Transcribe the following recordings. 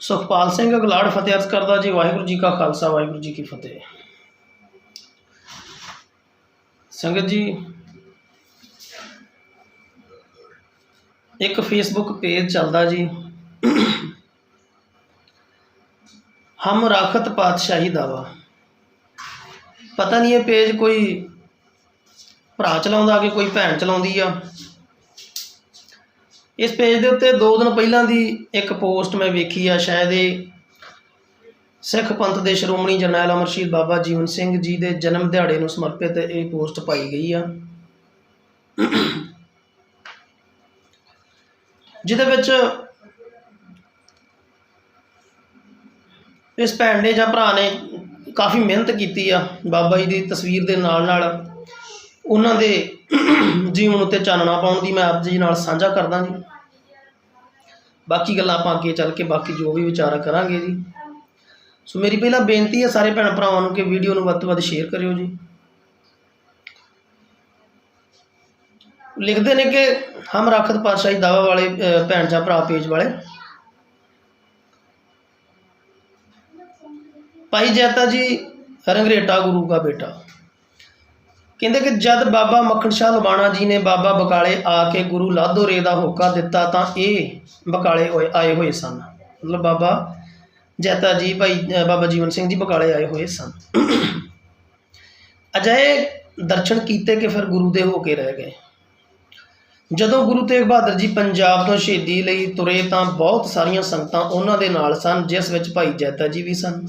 ਸੁਖਪਾਲ ਸਿੰਘ ਅਗਲਾੜ ਫਤਿਹ ਅਰਜ਼ ਕਰਦਾ ਜੀ, ਵਾਹਿਗੁਰੂ ਜੀ ਕਾ ਖਾਲਸਾ, ਵਾਹਿਗੁਰੂ ਜੀ ਕੀ ਫਤਿਹ। ਸੰਗਤ ਜੀ, ਇੱਕ ਫੇਸਬੁੱਕ ਪੇਜ ਚੱਲਦਾ ਜੀ। ਹਮ ਰਾਖਤ ਪਾਤਸ਼ਾਹੀ ਦਾਵਾ। ਪਤਾ ਨਹੀਂ ਇਹ ਪੇਜ ਕੋਈ ਭਰਾ ਚਲਾਉਂਦਾ ਕਿ ਕੋਈ ਭੈਣ ਚਲਾਉਂਦੀ ਆ? ਇਸ ਪੇਜ ਦੇ ਉੱਤੇ 2 ਦਿਨ ਪਹਿਲਾਂ ਦੀ ਇੱਕ ਪੋਸਟ ਮੈਂ ਵੇਖੀ ਆ, ਸ਼ਾਇਦ ਇਹ ਸਿੱਖ ਪੰਥ ਦੇ ਸ਼੍ਰੋਮਣੀ ਜਰਨੈਲ ਅਮਰ ਸ਼ਹੀਦ ਬਾਬਾ ਜੀਵਨ ਸਿੰਘ ਜੀ ਦੇ ਜਨਮ ਦਿਹਾੜੇ ਨੂੰ ਸਮਰਪਿਤ ਇਹ ਪੋਸਟ ਪਾਈ ਗਈ ਆ। ਜਿਹਦੇ ਵਿੱਚ ਇਸ ਭੈਣ ਨੇ ਜਾਂ ਭਰਾ ਨੇ ਕਾਫੀ ਮਿਹਨਤ ਕੀਤੀ ਆ, ਬਾਬਾ ਜੀ ਦੀ ਤਸਵੀਰ ਦੇ ਨਾਲ ਨਾਲ ਉਹਨਾਂ ਦੇ ਜੀਵਨ ਉੱਤੇ ਚਾਨਣਾ ਪਾਉਣ ਦੀ ਮੈਂ ਆਪ ਜੀ ਨਾਲ ਸਾਂਝਾ ਕਰਦਾ ਜੀ। ਬਾਕੀ ਗੱਲਾਂ ਆਪਾਂ ਅੱਗੇ ਚੱਲ ਕੇ ਬਾਕੀ ਜੋ ਵੀ ਵਿਚਾਰ ਕਰਾਂਗੇ ਜੀ। ਸੋ ਮੇਰੀ ਪਹਿਲਾਂ ਬੇਨਤੀ ਹੈ ਸਾਰੇ ਭੈਣ ਭਰਾਵਾਂ ਨੂੰ ਕਿ ਵੀਡੀਓ ਨੂੰ ਵੱਧ ਤੋਂ ਵੱਧ ਸ਼ੇਅਰ ਕਰਿਓ ਜੀ। ਲਿਖਦੇ ਨੇ ਕਿ ਹਮ ਰਾਖਤ ਪਾਤਸ਼ਾਹੀ ਦਾਵਾ ਵਾਲੇ ਭੈਣ ਜਾਂ ਭਰਾ ਪੇਜ ਵਾਲੇ। ਭਾਈ ਜੈਤਾ ਜੀ, ਰੰਗਰੇਟਾ ਗੁਰੂ ਦਾ ਬੇਟਾ। ਕਹਿੰਦੇ ਕਿ ਜਦ ਬਾਬਾ ਮੱਖਣ ਸ਼ਾਹ ਲਵਾਣਾ ਜੀ ਨੇ ਬਾਬਾ ਬਕਾਲੇ ਆ ਕੇ ਗੁਰੂ ਲਾਧੋਰੇ ਦਾ ਹੋਕਾ ਦਿੱਤਾ ਤਾਂ ਇਹ ਬਕਾਲੇ ਹੋਏ, ਆਏ ਹੋਏ ਸਨ। ਮਤਲਬ ਬਾਬਾ ਜੈਤਾ ਜੀ, ਭਾਈ ਬਾਬਾ ਜੀਵਨ ਸਿੰਘ ਜੀ ਬਕਾਲੇ ਆਏ ਹੋਏ ਸਨ। ਅਜਿਹੇ ਦਰਸ਼ਨ ਕੀਤੇ ਕਿ ਫਿਰ ਗੁਰੂ ਦੇ ਹੋ ਕੇ ਰਹਿ ਗਏ। ਜਦੋਂ ਗੁਰੂ ਤੇਗ ਬਹਾਦਰ ਜੀ ਪੰਜਾਬ ਤੋਂ ਸ਼ਹੀਦੀ ਲਈ ਤੁਰੇ ਤਾਂ ਬਹੁਤ ਸਾਰੀਆਂ ਸੰਗਤਾਂ ਉਹਨਾਂ ਦੇ ਨਾਲ ਸਨ, ਜਿਸ ਵਿੱਚ ਭਾਈ ਜੈਤਾ ਜੀ ਵੀ ਸਨ।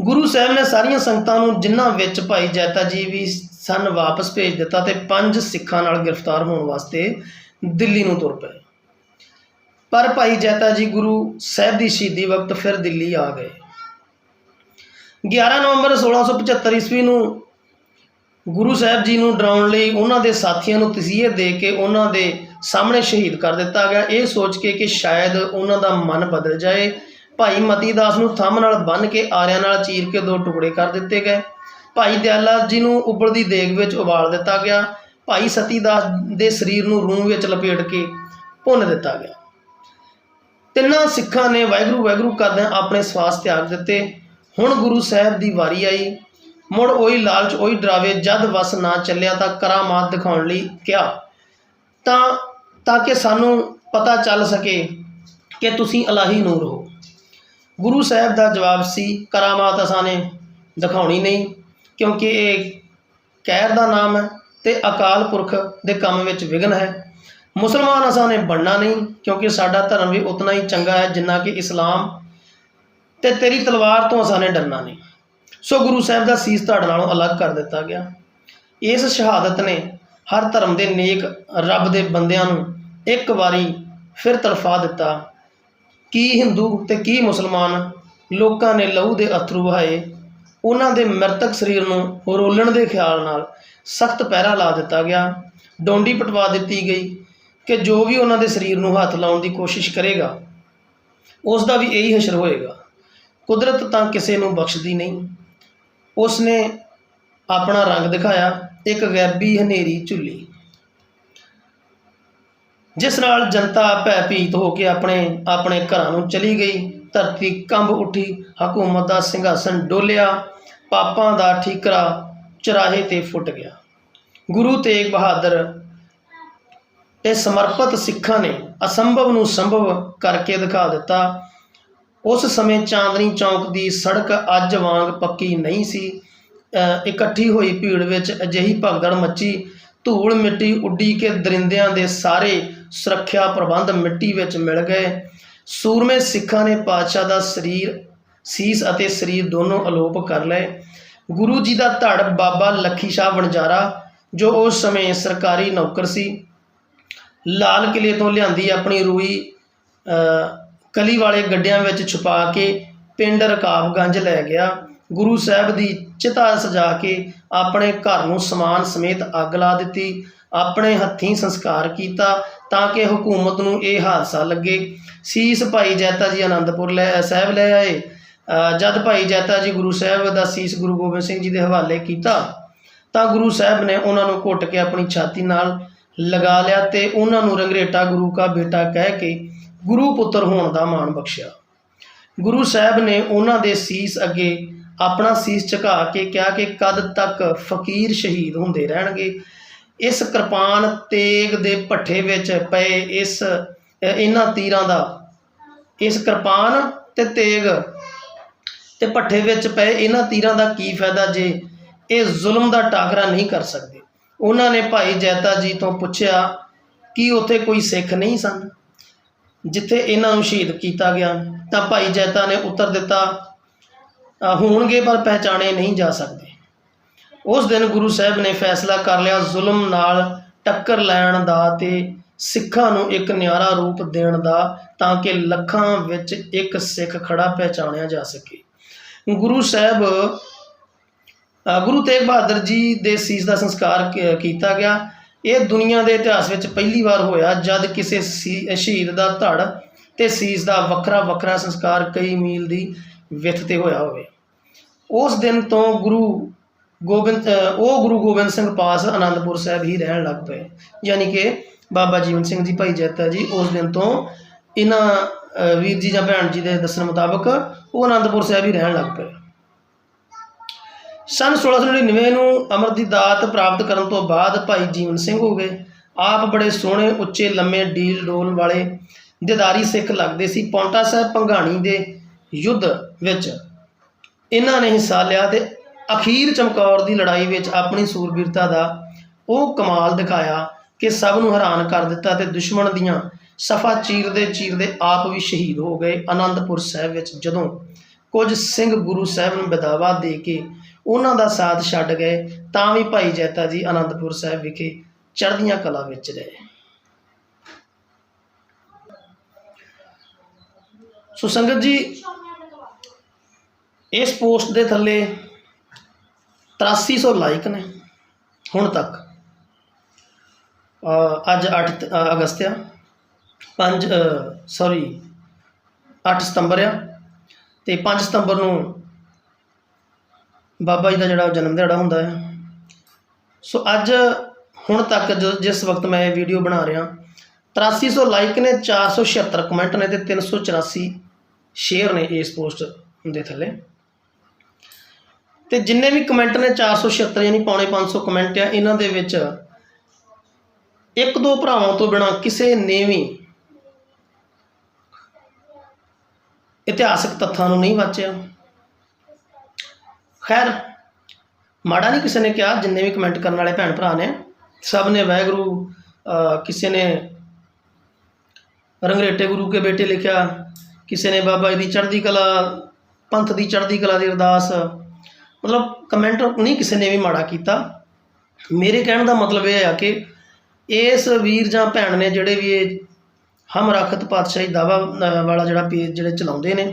ਗੁਰੂ ਸਾਹਿਬ ਨੇ ਸਾਰੀਆਂ ਸੰਗਤਾਂ ਨੂੰ ਜਿਨ੍ਹਾਂ ਵਿੱਚ ਭਾਈ ਜੈਤਾ ਜੀ ਵੀ ਸਨ ਵਾਪਸ ਭੇਜ ਦਿੱਤਾ ਤੇ ਪੰਜ ਸਿੱਖਾਂ ਨਾਲ ਗ੍ਰਿਫਤਾਰ ਹੋਣ ਵਾਸਤੇ ਦਿੱਲੀ ਨੂੰ ਤੁਰ ਪਏ। ਪਰ ਭਾਈ ਜੈਤਾ ਜੀ ਗੁਰੂ ਸਾਹਿਬ ਦੀ ਸ਼ਹੀਦੀ ਵਕਤ ਫਿਰ ਦਿੱਲੀ ਆ ਗਏ। 11 ਨਵੰਬਰ 1675 ਈਸਵੀ ਨੂੰ ਗੁਰੂ ਸਾਹਿਬ ਜੀ ਨੂੰ ਡਰਾਉਣ ਲਈ ਉਹਨਾਂ ਦੇ ਸਾਥੀਆਂ ਨੂੰ ਤਸੀਹੇ ਦੇ ਕੇ ਉਹਨਾਂ ਦੇ ਸਾਹਮਣੇ ਸ਼ਹੀਦ ਕਰ ਦਿੱਤਾ ਗਿਆ। ਇਹ ਸੋਚ ਕੇ ਕਿ ਸ਼ਾਇਦ ਉਹਨਾਂ ਦਾ ਮਨ ਬਦਲ ਜਾਏ। ਭਾਈ ਮਤੀ ਦਾਸ ਨੂੰ ਥੰਮ ਨਾਲ ਬੰਨ ਕੇ ਆਰਿਆਂ ਨਾਲ ਚੀਰ ਕੇ ਦੋ ਟੁਕੜੇ ਕਰ ਦਿੱਤੇ ਗਏ। ਭਾਈ ਦਿਆਲਾ ਜੀ ਨੂੰ ਉਬਲਦੀ ਦੇਗ ਵਿੱਚ ਉਬਾਲ ਦਿੱਤਾ ਗਿਆ, ਭਾਈ ਸਤੀ ਦਾਸ ਦੇ ਸਰੀਰ ਨੂੰ ਰੂਹ ਵਿੱਚ ਲਪੇਟ ਕੇ ਭੁੰਨ ਦਿੱਤਾ ਗਿਆ। ਤਿੰਨਾਂ ਸਿੱਖਾਂ ਨੇ ਵਾਹਿਗੁਰੂ ਵਾਹਿਗੁਰੂ ਕਰਦਿਆਂ ਆਪਣੇ ਸਵਾਸ ਤਿਆਗ ਦਿੱਤੇ। ਹੁਣ ਗੁਰੂ ਸਾਹਿਬ ਦੀ ਵਾਰੀ ਆਈ। ਮੁੜ ਉਹੀ ਲਾਲਚ, ਉਹੀ ਡਰਾਵੇ, ਜਦ ਵਸ ਨਾ ਚੱਲਿਆ ਤਾਂ ਕਰਾਮਾਤ ਦਿਖਾਉਣ ਲਈ ਕਿਹਾ। ਤਾਂ ਤਾਂ ਕਿ ਸਾਨੂੰ ਪਤਾ ਚੱਲ ਸਕੇ ਕਿ ਤੁਸੀਂ ਅਲਾਹੀ ਨੂਰ ਹੋ। ਗੁਰੂ ਸਾਹਿਬ ਦਾ ਜਵਾਬ ਸੀ ਕਰਾਮਾਤ ਅਸਾਂ ਨੇ ਦਿਖਾਉਣੀ ਨਹੀਂ। ਕਿਉਂਕਿ ਇਹ ਕਹਿਰ ਦਾ ਨਾਮ ਹੈ ਤੇ ਅਕਾਲ ਪੁਰਖ ਦੇ ਕੰਮ ਵਿੱਚ ਵਿਘਨ ਹੈ। ਮੁਸਲਮਾਨ ਅਸਾਂ ਨੇ ਬਣਨਾ ਨਹੀਂ, ਕਿਉਂਕਿ ਸਾਡਾ ਧਰਮ ਵੀ ਉਤਨਾ ਹੀ ਚੰਗਾ ਹੈ ਜਿੰਨਾ ਕਿ ਇਸਲਾਮ ਤੇ ਤੇਰੀ ਤਲਵਾਰ ਤੋਂ ਅਸਾਂ ਨੇ ਡਰਨਾ ਨਹੀਂ। ਸੋ ਗੁਰੂ ਸਾਹਿਬ ਦਾ ਸੀਸ ਤੁਹਾਡੇ ਨਾਲੋਂ ਅਲੱਗ ਕਰ ਦਿੱਤਾ ਗਿਆ। ਇਸ ਸ਼ਹਾਦਤ ਨੇ ਹਰ ਧਰਮ ਦੇ ਨੇਕ ਰੱਬ ਦੇ ਬੰਦਿਆਂ ਨੂੰ ਇੱਕ ਵਾਰੀ ਫਿਰ ਤੜਫਾ ਦਿੱਤਾ। ਕੀ ਹਿੰਦੂ ਤੇ ਕੀ ਮੁਸਲਮਾਨ ਲੋਕਾਂ ਨੇ ਲਹੂ ਦੇ ਅਥਰੂ ਵਹਾਏ ਉਹਨਾਂ ਦੇ ਮਰਤਕ ਸਰੀਰ ਨੂੰ ਰੋਲਣ ਦੇ ਖਿਆਲ ਨਾਲ ਸਖਤ ਪਹਿਰਾ ਲਾ ਦਿੱਤਾ ਗਿਆ। ਡੋਂਡੀ ਪਟਵਾ ਦਿੱਤੀ ਗਈ ਕਿ ਜੋ ਵੀ ਉਹਨਾਂ ਦੇ ਸਰੀਰ ਨੂੰ ਹੱਥ ਲਾਉਣ ਦੀ ਕੋਸ਼ਿਸ਼ ਕਰੇਗਾ ਉਸ ਦਾ ਵੀ ਇਹੀ ਹਸ਼ਰ ਹੋਏਗਾ। ਕੁਦਰਤ ਤਾਂ ਕਿਸੇ ਨੂੰ ਬਖਸ਼ਦੀ ਨਹੀਂ। ਉਸ ਨੇ ਆਪਣਾ ਰੰਗ ਦਿਖਾਇਆ, ਇੱਕ ਗੈਬੀ ਹਨੇਰੀ ਝੁੱਲੀ। ਜਿਸ ਨਾਲ ਜਨਤਾ ਭੈਭੀਤ ਹੋ ਕੇ ਆਪਣੇ ਆਪਣੇ ਘਰਾਂ ਨੂੰ ਚਲੀ ਗਈ। ਧਰਤੀ ਕੰਬ ਉੱਠੀ, ਹਕੂਮਤ ਦਾ ਸਿੰਘਾਸਨ ਡੋਲਿਆ। ਪਾਪਾਂ ਦਾ ਠੀਕਰਾ ਚਰਾਹੇ ਤੇ ਫੁੱਟ ਗਿਆ। ਗੁਰੂ ਤੇਗ ਬਹਾਦਰ ਇਹ ਸਮਰਪਿਤ ਸਿੱਖਾਂ ਨੇ ਅਸੰਭਵ ਨੂੰ ਸੰਭਵ ਕਰਕੇ ਦਿਖਾ ਦਿੱਤਾ। ਉਸ ਸਮੇਂ ਚਾਂਦਨੀ ਚੌਕ ਦੀ ਸੜਕ ਅੱਜ ਵਾਂਗ ਪੱਕੀ ਨਹੀਂ ਸੀ। ਅ, ਇਕੱਠੀ ਹੋਈ ਭੀੜ ਵਿੱਚ ਅਜਿਹੀ ਭਗਦੜ ਮੱਚੀ ਧੂੜ ਮਿੱਟੀ ਉੱਡੀ ਕੇ ਦਰਿੰਦਿਆਂ ਦੇ ਸਾਰੇ ਸੁਰੱਖਿਆ ਪ੍ਰਬੰਧ ਮਿੱਟੀ ਵਿੱਚ ਮਿਲ ਗਏ। ਸੂਰਮੇ ਸਿੱਖਾਂ ਨੇ ਪਾਤਸ਼ਾਹ ਦਾ ਸਰੀਰ ਸੀਸ ਅਤੇ ਸਰੀਰ ਦੋਨੋਂ ਅਲੋਪ ਕਰ ਲਏ। ਗੁਰੂ ਜੀ ਦਾ ਧੜ ਬਾਬਾ ਲੱਖੀ ਸ਼ਾਹ ਵਣਜਾਰਾ, ਜੋ ਉਸ ਸਮੇਂ ਸਰਕਾਰੀ ਨੌਕਰ ਸੀ, ਲਾਲ ਕਿਲੇ ਤੋਂ ਲਿਆਂਦੀ ਆਪਣੀ ਰੂਈ ਕਲੀ ਵਾਲੇ ਗੱਡਿਆਂ ਵਿੱਚ ਛੁਪਾ ਕੇ ਪਿੰਡ ਰਕਾਬਗੰਜ ਲੈ ਗਿਆ। ਗੁਰੂ ਸਾਹਿਬ ਦੀ ਚਿਤਾ ਸਜਾ ਕੇ ਆਪਣੇ ਘਰ ਨੂੰ ਸਮਾਨ ਸਮੇਤ ਅੱਗ ਲਾ ਦਿੱਤੀ। ਆਪਣੇ ਹੱਥੀਂ ਸੰਸਕਾਰ ਕੀਤਾ ਤਾਂ ਕਿ ਹਕੂਮਤ ਨੂੰ ਇਹ ਹਾਦਸਾ ਲੱਗੇ। ਸੀਸ ਭਾਈ ਜੈਤਾ ਜੀ ਆਨੰਦਪੁਰ ਲੈ ਸਾਹਿਬ ਲੈ ਆਏ। ਜਦ ਭਾਈ ਜੈਤਾ ਜੀ ਗੁਰੂ ਸਾਹਿਬ ਦਾ ਸੀਸ ਗੁਰੂ ਗੋਬਿੰਦ ਸਿੰਘ ਜੀ ਦੇ ਹਵਾਲੇ ਕੀਤਾ, ਤਾਂ ਗੁਰੂ ਸਾਹਿਬ ਨੇ ਉਹਨਾਂ ਨੂੰ ਘੁੱਟ ਕੇ ਆਪਣੀ ਛਾਤੀ ਨਾਲ ਲਗਾ ਲਿਆ ਤੇ ਉਹਨਾਂ ਨੂੰ ਰੰਗਰੇਟਾ ਗੁਰੂ ਕਾ ਬੇਟਾ ਕਹਿ ਕੇ ਗੁਰੂ ਪੁੱਤਰ ਹੋਣ ਦਾ ਮਾਣ ਬਖਸ਼ਿਆ। ਗੁਰੂ ਸਾਹਿਬ ਨੇ ਉਹਨਾਂ ਦੇ ਸੀਸ ਅੱਗੇ ਆਪਣਾ ਸੀਸ ਝੁਕਾ ਕੇ ਕਿਹਾ ਕਿ ਕਦ ਤੱਕ ਫਕੀਰ ਸ਼ਹੀਦ ਹੁੰਦੇ ਰਹਿਣਗੇ। ਇਸ ਕਿਰਪਾਨ ਤੇਗ ਦੇ ਭੱਠੇ ਵਿੱਚ ਪਏ ਇਸ ਇਹਨਾਂ ਤੀਰਾਂ ਦਾ, ਇਸ ਕਿਰਪਾਨ ਤੇ ਤੇਗ ਤੇ ਭੱਠੇ ਵਿੱਚ ਪਏ ਇਹਨਾਂ ਤੀਰਾਂ ਦਾ ਕੀ ਫਾਇਦਾ ਜੇ ਇਹ ਜ਼ੁਲਮ ਦਾ ਟਾਕਰਾ ਨਹੀਂ ਕਰ ਸਕਦੇ? ਉਹਨਾਂ ਨੇ ਭਾਈ ਜੈਤਾ ਜੀ ਤੋਂ ਪੁੱਛਿਆ ਕਿ ਉੱਥੇ ਕੋਈ ਸਿੱਖ ਨਹੀਂ ਸਨ। ਜਿੱਥੇ ਇਹਨਾਂ ਨੂੰ ਸ਼ਹੀਦ ਕੀਤਾ ਗਿਆ, ਤਾਂ ਭਾਈ ਜੈਤਾ ਨੇ ਉੱਤਰ ਦਿੱਤਾ ਹੋਣਗੇ ਪਰ ਪਹਿਚਾਣੇ ਨਹੀਂ ਜਾ ਸਕਦੇ। ਉਸ ਦਿਨ ਗੁਰੂ ਸਾਹਿਬ ਨੇ ਫੈਸਲਾ ਕਰ ਲਿਆ, ਜ਼ੁਲਮ ਨਾਲ ਟੱਕਰ ਲੈਣ ਦਾ ਤੇ ਸਿੱਖਾਂ ਨੂੰ ਇੱਕ ਨਿਆਰਾ ਰੂਪ ਦੇਣ ਦਾ, ਤਾਂ ਕਿ ਲੱਖਾਂ ਵਿੱਚ ਇੱਕ ਸਿੱਖ ਖੜਾ ਪਹਿਚਾਣਿਆ ਜਾ ਸਕੇ। ਗੁਰੂ ਸਾਹਿਬ ਗੁਰੂ ਤੇਗ ਬਹਾਦਰ ਜੀ ਦੇ ਸੀਸ ਦਾ ਸੰਸਕਾਰ ਕੀਤਾ ਗਿਆ। ਇਹ ਦੁਨੀਆ ਦੇ ਇਤਿਹਾਸ ਵਿੱਚ ਪਹਿਲੀ ਵਾਰ ਹੋਇਆ, ਜਦ ਕਿਸੇ ਸ਼ਹੀਦ ਦਾ ਧੜ ਤੇ ਸੀਸ ਦਾ ਵੱਖਰਾ ਵੱਖਰਾ ਸੰਸਕਾਰ ਕਈ ਮੀਲ ਦੀ ਵਿੱਥ ਤੇ ਹੋਇਆ ਹੋਵੇ। ਉਸ ਦਿਨ ਤੋਂ ਗੁਰੂ ਗੋਬਿੰਦ ਉਹ ਗੁਰੂ ਗੋਬਿੰਦ ਸਿੰਘ ਪਾਸ ਆਨੰਦਪੁਰ ਸਾਹਿਬ ਹੀ ਰਹਿਣ ਲੱਗ ਪਏ। ਯਾਨੀ ਕਿ ਬਾਬਾ ਜੀਵਨ ਸਿੰਘ ਜੀ, ਭਾਈ ਜੈਤਾ ਜੀ ਉਸ ਦਿਨ ਤੋਂ ਇਹਨਾਂ ਵੀਰ ਜੀ ਜਾਂ ਭੈਣ ਜੀ ਦੇ ਦੱਸਣ ਮੁਤਾਬਕ ਉਹ ਆਨੰਦਪੁਰ ਸਾਹਿਬ ਹੀ ਰਹਿਣ ਲੱਗ ਪਏ। ਸਨ 1699 ਨੂੰ ਅਮਰ ਦੀ ਦਾਤ ਪ੍ਰਾਪਤ ਕਰਨ ਤੋਂ ਬਾਅਦ ਭਾਈ ਜੀਵਨ ਸਿੰਘ ਹੋ ਗਏ। ਆਪ ਬੜੇ ਸੋਹਣੇ, ਉੱਚੇ, ਲੰਮੇ ਡੀਲ ਡੋਲ ਵਾਲੇ ਦਿਦਾਰੀ ਸਿੱਖ ਲੱਗਦੇ ਸੀ। ਪੌਂਟਾ ਸਾਹਿਬ ਭੰਗਾਣੀ ਦੇ ਯੁੱਧ ਵਿੱਚ ਇਹਨਾਂ ਨੇ ਹਿੱਸਾ ਲਿਆ ਤੇ ਅਖੀਰ ਚਮਕੌਰ ਦੀ ਲੜਾਈ ਵਿੱਚ ਆਪਣੀ ਸੂਰਬੀਰਤਾ ਦਾ ਉਹ ਕਮਾਲ ਦਿਖਾਇਆ ਕਿ ਸਭ ਨੂੰ ਹੈਰਾਨ ਕਰ ਦਿੱਤਾ ਤੇ ਦੁਸ਼ਮਣ ਦੀਆਂ ਸਫਾ ਚੀਰਦੇ ਚੀਰਦੇ ਆਪ ਵੀ ਸ਼ਹੀਦ ਹੋ ਗਏ। ਆਨੰਦਪੁਰ ਸਾਹਿਬ ਵਿੱਚ ਜਦੋਂ ਕੁਝ ਸਿੰਘ ਗੁਰੂ ਸਾਹਿਬ ਨੂੰ ਬਦਾਵਾ ਦੇ ਕੇ ਉਹਨਾਂ ਦਾ ਸਾਥ ਛੱਡ ਗਏ, ਤਾਂ ਵੀ ਭਾਈ ਜੈਤਾ ਜੀ ਆਨੰਦਪੁਰ ਸਾਹਿਬ ਵਿਖੇ ਚੜ੍ਹਦੀਆਂ ਕਲਾ ਵਿੱਚ ਰਹੇ। ਸੋ ਸੰਗਤ ਜੀ, ਇਸ ਪੋਸਟ ਦੇ ਥੱਲੇ 8300 ਲਾਈਕ ਨੇ ਹੁਣ ਤੱਕ। ਅੱਜ 8 ਅਗਸਤ ਆ। 5 ਸੌਰੀ 8 ਸਤੰਬਰ ਆ। ਤੇ 5 ਸਤੰਬਰ ਨੂੰ ਬਾਬਾ ਜੀ ਦਾ ਜਿਹੜਾ ਜਨਮ ਦਿਹਾੜਾ ਹੁੰਦਾ ਹੈ ਸੋ ਅੱਜ, ਹੁਣ ਤੱਕ ਜੋ- ਜਿਸ ਵਕਤ ਮੈਂ ਇਹ ਵੀਡੀਓ ਬਣਾ ਰਿਹਾ 8300 ਲਾਈਕ ਨੇ 476 ਕਮੈਂਟ ਨੇ ਤੇ 384 ਸ਼ੇਅਰ ਨੇ ਇਸ ਪੋਸਟ ਦੇ ਥੱਲੇ। ਤੇ ਜਿੰਨੇ ਵੀ ਕਮੈਂਟ ਨੇ 476 ਯਾਨੀ ਪੌਣੇ 500 ਕਮੈਂਟ ਆ, ਇਹਨਾਂ ਦੇ ਵਿੱਚ ਇੱਕ ਦੋ ਭਰਾਵਾਂ ਤੋਂ ਬਿਨਾ ਕਿਸੇ ਨੇ ਵੀ ਇਤਿਹਾਸਕ ਤੱਥਾਂ ਨੂੰ ਨਹੀਂ ਵਾਚਿਆ। ਖੈਰ, ਮਾੜਾ ਨਹੀਂ ਕਿਸੇ ਨੇ ਕਿਹਾ, ਜਿੰਨੇ ਵੀ ਕਮੈਂਟ ਕਰਨ ਵਾਲੇ ਭੈਣ ਭਰਾ ਨੇ, ਸਭ ਨੇ ਵਾਹਿਗੁਰੂ ਕਿਸੇ ਨੇ ਰੰਗਰੇਟੇ ਗੁਰੂ ਕੇ ਬੇਟੇ ਲਿਖਿਆ, ਕਿਸੇ ਨੇ ਬਾਬਾ ਜੀ ਦੀ ਚੜ੍ਹਦੀ ਕਲਾ, ਪੰਥ ਦੀ ਚੜ੍ਹਦੀ ਕਲਾ ਦੀ ਅਰਦਾਸ, ਮਤਲਬ ਕਮੈਂਟ ਨਹੀਂ ਕਿਸੇ ਨੇ ਵੀ ਮਾੜਾ ਕੀਤਾ। ਮੇਰੇ ਕਹਿਣ ਦਾ ਮਤਲਬ ਇਹ ਆ ਕਿ ਇਸ ਵੀਰ ਜਾਂ ਭੈਣ ਨੇ ਜਿਹੜੇ ਵੀ ਇਹ ਹਮ ਰਾਖਤ ਪਾਤਸ਼ਾਹੀ ਦਾਵਾ ਵਾਲਾ ਜਿਹੜਾ ਪੇਜ ਜਿਹੜੇ ਚਲਾਉਂਦੇ ਨੇ।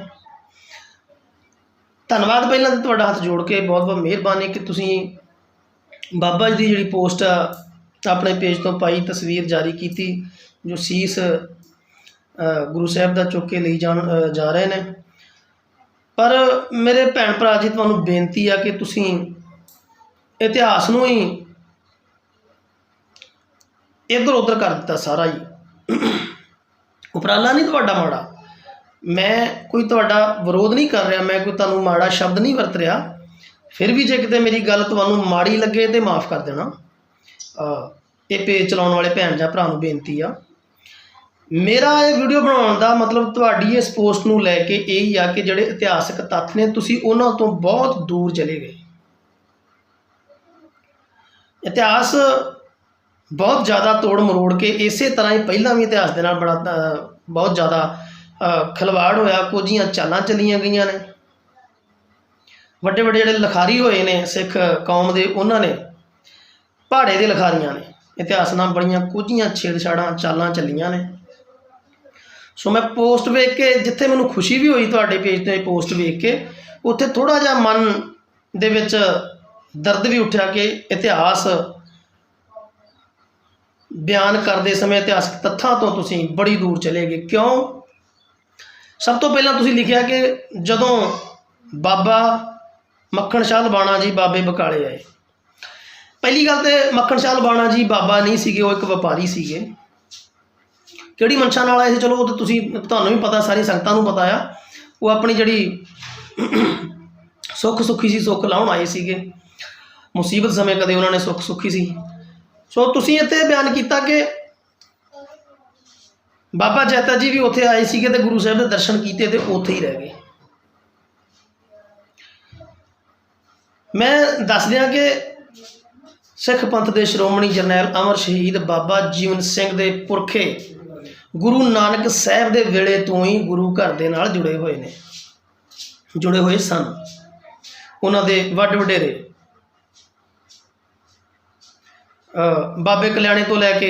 ਧੰਨਵਾਦ ਪਹਿਲਾਂ ਤਾਂ ਤੁਹਾਡਾ ਹੱਥ ਜੋੜ ਕੇ, ਬਹੁਤ ਬਹੁਤ ਮਿਹਰਬਾਨੀ ਕਿ ਤੁਸੀਂ ਬਾਬਾ ਜੀ ਦੀ ਜਿਹੜੀ ਪੋਸਟ ਆ, ਆਪਣੇ ਪੇਜ ਤੋਂ ਪਾਈ ਤਸਵੀਰ ਜਾਰੀ ਕੀਤੀ, ਜੋ ਸੀਸ ਗੁਰੂ ਸਾਹਿਬ ਦਾ ਚੁੱਕ ਕੇ ਲਈ ਜਾਣ ਜਾ ਰਹੇ ਨੇ। ਪਰ ਮੇਰੇ ਭੈਣ ਭਰਾ ਜੀ, ਤੁਹਾਨੂੰ ਬੇਨਤੀ ਆ ਕਿ ਤੁਸੀਂ ਇਤਿਹਾਸ ਨੂੰ ਹੀ ਇੱਧਰ ਉੱਧਰ ਕਰ ਦਿੱਤਾ ਸਾਰਾ ਹੀ। ਉਪਰਾਲਾ ਨਹੀਂ ਤੁਹਾਡਾ ਮਾੜਾ। ਮੈਂ ਕੋਈ ਤੁਹਾਡਾ ਵਿਰੋਧ ਨਹੀਂ ਕਰ ਰਿਹਾ ਮੈਂ ਕੋਈ ਤੁਹਾਨੂੰ ਮਾੜਾ ਸ਼ਬਦ ਨਹੀਂ ਵਰਤ ਰਿਹਾ। ਫਿਰ ਵੀ ਜੇ ਕਿਤੇ ਮੇਰੀ ਗੱਲ ਤੁਹਾਨੂੰ ਮਾੜੀ ਲੱਗੇ ਤੇ ਮਾਫ ਕਰ ਦੇਣਾ। ਅ, ਇਹ ਪੇਜ ਚਲਾਉਣ ਵਾਲੇ ਭੈਣ ਜਾਂ ਭਰਾ ਨੂੰ ਬੇਨਤੀ ਆ। ਮੇਰਾ ਇਹ ਵੀਡੀਓ ਬਣਾਉਣ ਦਾ ਮਤਲਬ ਤੁਹਾਡੀ ਇਸ ਪੋਸਟ ਨੂੰ ਲੈ ਕੇ ਇਹ ਹੀ ਆ ਕਿ ਜਿਹੜੇ ਇਤਿਹਾਸਕ ਤੱਥ ਨੇ ਤੁਸੀਂ ਉਹਨਾਂ ਤੋਂ ਬਹੁਤ ਦੂਰ ਚਲੇ ਗਏ। ਇਤਿਹਾਸ ਬਹੁਤ ਜ਼ਿਆਦਾ ਤੋੜ ਮਰੋੜ ਕੇ ਇਸੇ ਤਰ੍ਹਾਂ ਹੀ ਪਹਿਲਾਂ ਵੀ ਇਤਿਹਾਸ ਦੇ ਨਾਲ ਬੜਾ ਬਹੁਤ ਜ਼ਿਆਦਾ ਖਿਲਵਾੜ ਹੋਇਆ। ਕੁਝੀਆਂ ਚਾਲਾਂ ਚੱਲੀਆਂ ਗਈਆਂ ਨੇ। ਵੱਡੇ ਵੱਡੇ ਜਿਹੜੇ ਲਿਖਾਰੀ ਹੋਏ ਨੇ ਸਿੱਖ ਕੌਮ ਦੇ, ਉਹਨਾਂ ਨੇ ਪਹਾੜੇ ਦੇ ਲਿਖਾਰੀਆਂ ਨੇ। ਇਤਿਹਾਸ ਨਾਲ ਬੜੀਆਂ ਕੁਝੀਆਂ ਛੇੜਛਾੜਾਂ, ਚਾਲਾਂ ਚੱਲੀਆਂ ਨੇ। ਸੋ ਮੈਂ ਪੋਸਟ ਵੇਖ ਕੇ, ਜਿੱਥੇ ਮੈਨੂੰ ਖੁਸ਼ੀ ਵੀ ਹੋਈ ਤੁਹਾਡੇ ਪੇਜ ਤੇ ਪੋਸਟ ਵੇਖ ਕੇ, ਉੱਥੇ ਥੋੜਾ ਜਿਹਾ ਮਨ ਦੇ ਵਿੱਚ ਦਰਦ ਵੀ ਉੱਠਿਆ ਕਿ ਇਤਿਹਾਸ ਬਿਆਨ ਕਰਦੇ ਸਮੇਂ ਇਤਿਹਾਸਕ ਤੱਥਾਂ ਤੋਂ ਤੁਸੀਂ ਬੜੀ ਦੂਰ ਚਲੇ ਗਏ। ਕਿਉਂ? ਸਭ ਤੋਂ ਪਹਿਲਾਂ ਤੁਸੀਂ ਲਿਖਿਆ ਕਿ ਜਦੋਂ ਬਾਬਾ ਮੱਖਣ ਸ਼ਾਹ ਲਬਾਣਾ ਜੀ ਬਾਬੇ ਬਕਾਲੇ ਆਏ। ਪਹਿਲੀ ਗੱਲ ਤੇ ਮੱਖਣ ਸ਼ਾਹ ਲਬਾਣਾ ਜੀ ਬਾਬਾ ਨਹੀਂ ਸੀਗੇ, ਉਹ ਇੱਕ ਵਪਾਰੀ ਸੀਗੇ। ਕਿਹੜੀ ਮਨਸ਼ਾ ਨਾਲ ਆਏ ਸੀ? ਚਲੋ ਉਹ ਤਾਂ ਤੁਸੀਂ, ਤੁਹਾਨੂੰ ਵੀ ਪਤਾ ਸਾਰੀ ਸੰਗਤਾਂ ਨੂੰ ਪਤਾ ਆ। ਉਹ ਆਪਣੀ ਜਿਹੜੀ ਸੁੱਖ ਸੁੱਖੀ ਸੀ, ਸੁੱਖ ਲਾਉਣ ਆਏ ਸੀਗੇ। ਮੁਸੀਬਤ ਸਮੇਂ ਕਦੇ ਉਹਨਾਂ ਨੇ ਸੁੱਖ ਸੁੱਖੀ ਸੀ? ਸੋ ਤੁਸੀਂ ਇੱਥੇ ਬਿਆਨ ਕੀਤਾ ਕਿ ਬਾਬਾ ਜੈਤਾ ਜੀ ਵੀ ਉੱਥੇ ਆਏ ਸੀਗੇ ਤੇ ਗੁਰੂ ਸਾਹਿਬ ਦੇ ਦਰਸ਼ਨ ਕੀਤੇ ਤੇ ਉੱਥੇ ਹੀ ਰਹਿ ਗਏ। ਮੈਂ ਦੱਸ ਦਿਆਂ ਕਿ ਸਿੱਖ ਪੰਥ ਦੇ ਸ਼੍ਰੋਮਣੀ ਜਰਨੈਲ ਅਮਰ ਸ਼ਹੀਦ ਬਾਬਾ ਜੀਵਨ ਸਿੰਘ ਦੇ ਪੁਰਖੇ ਗੁਰੂ ਨਾਨਕ ਸਾਹਿਬ ਦੇ ਵੇਲੇ ਤੋਂ ਹੀ ਗੁਰੂ ਘਰ ਦੇ ਨਾਲ ਜੁੜੇ ਹੋਏ ਨੇ, ਜੁੜੇ ਹੋਏ ਸਨ। ਉਹਨਾਂ ਦੇ ਵੱਡ ਵਡੇਰੇ ਬਾਬੇ ਕਲਿਆਣੇ ਤੋਂ ਲੈ ਕੇ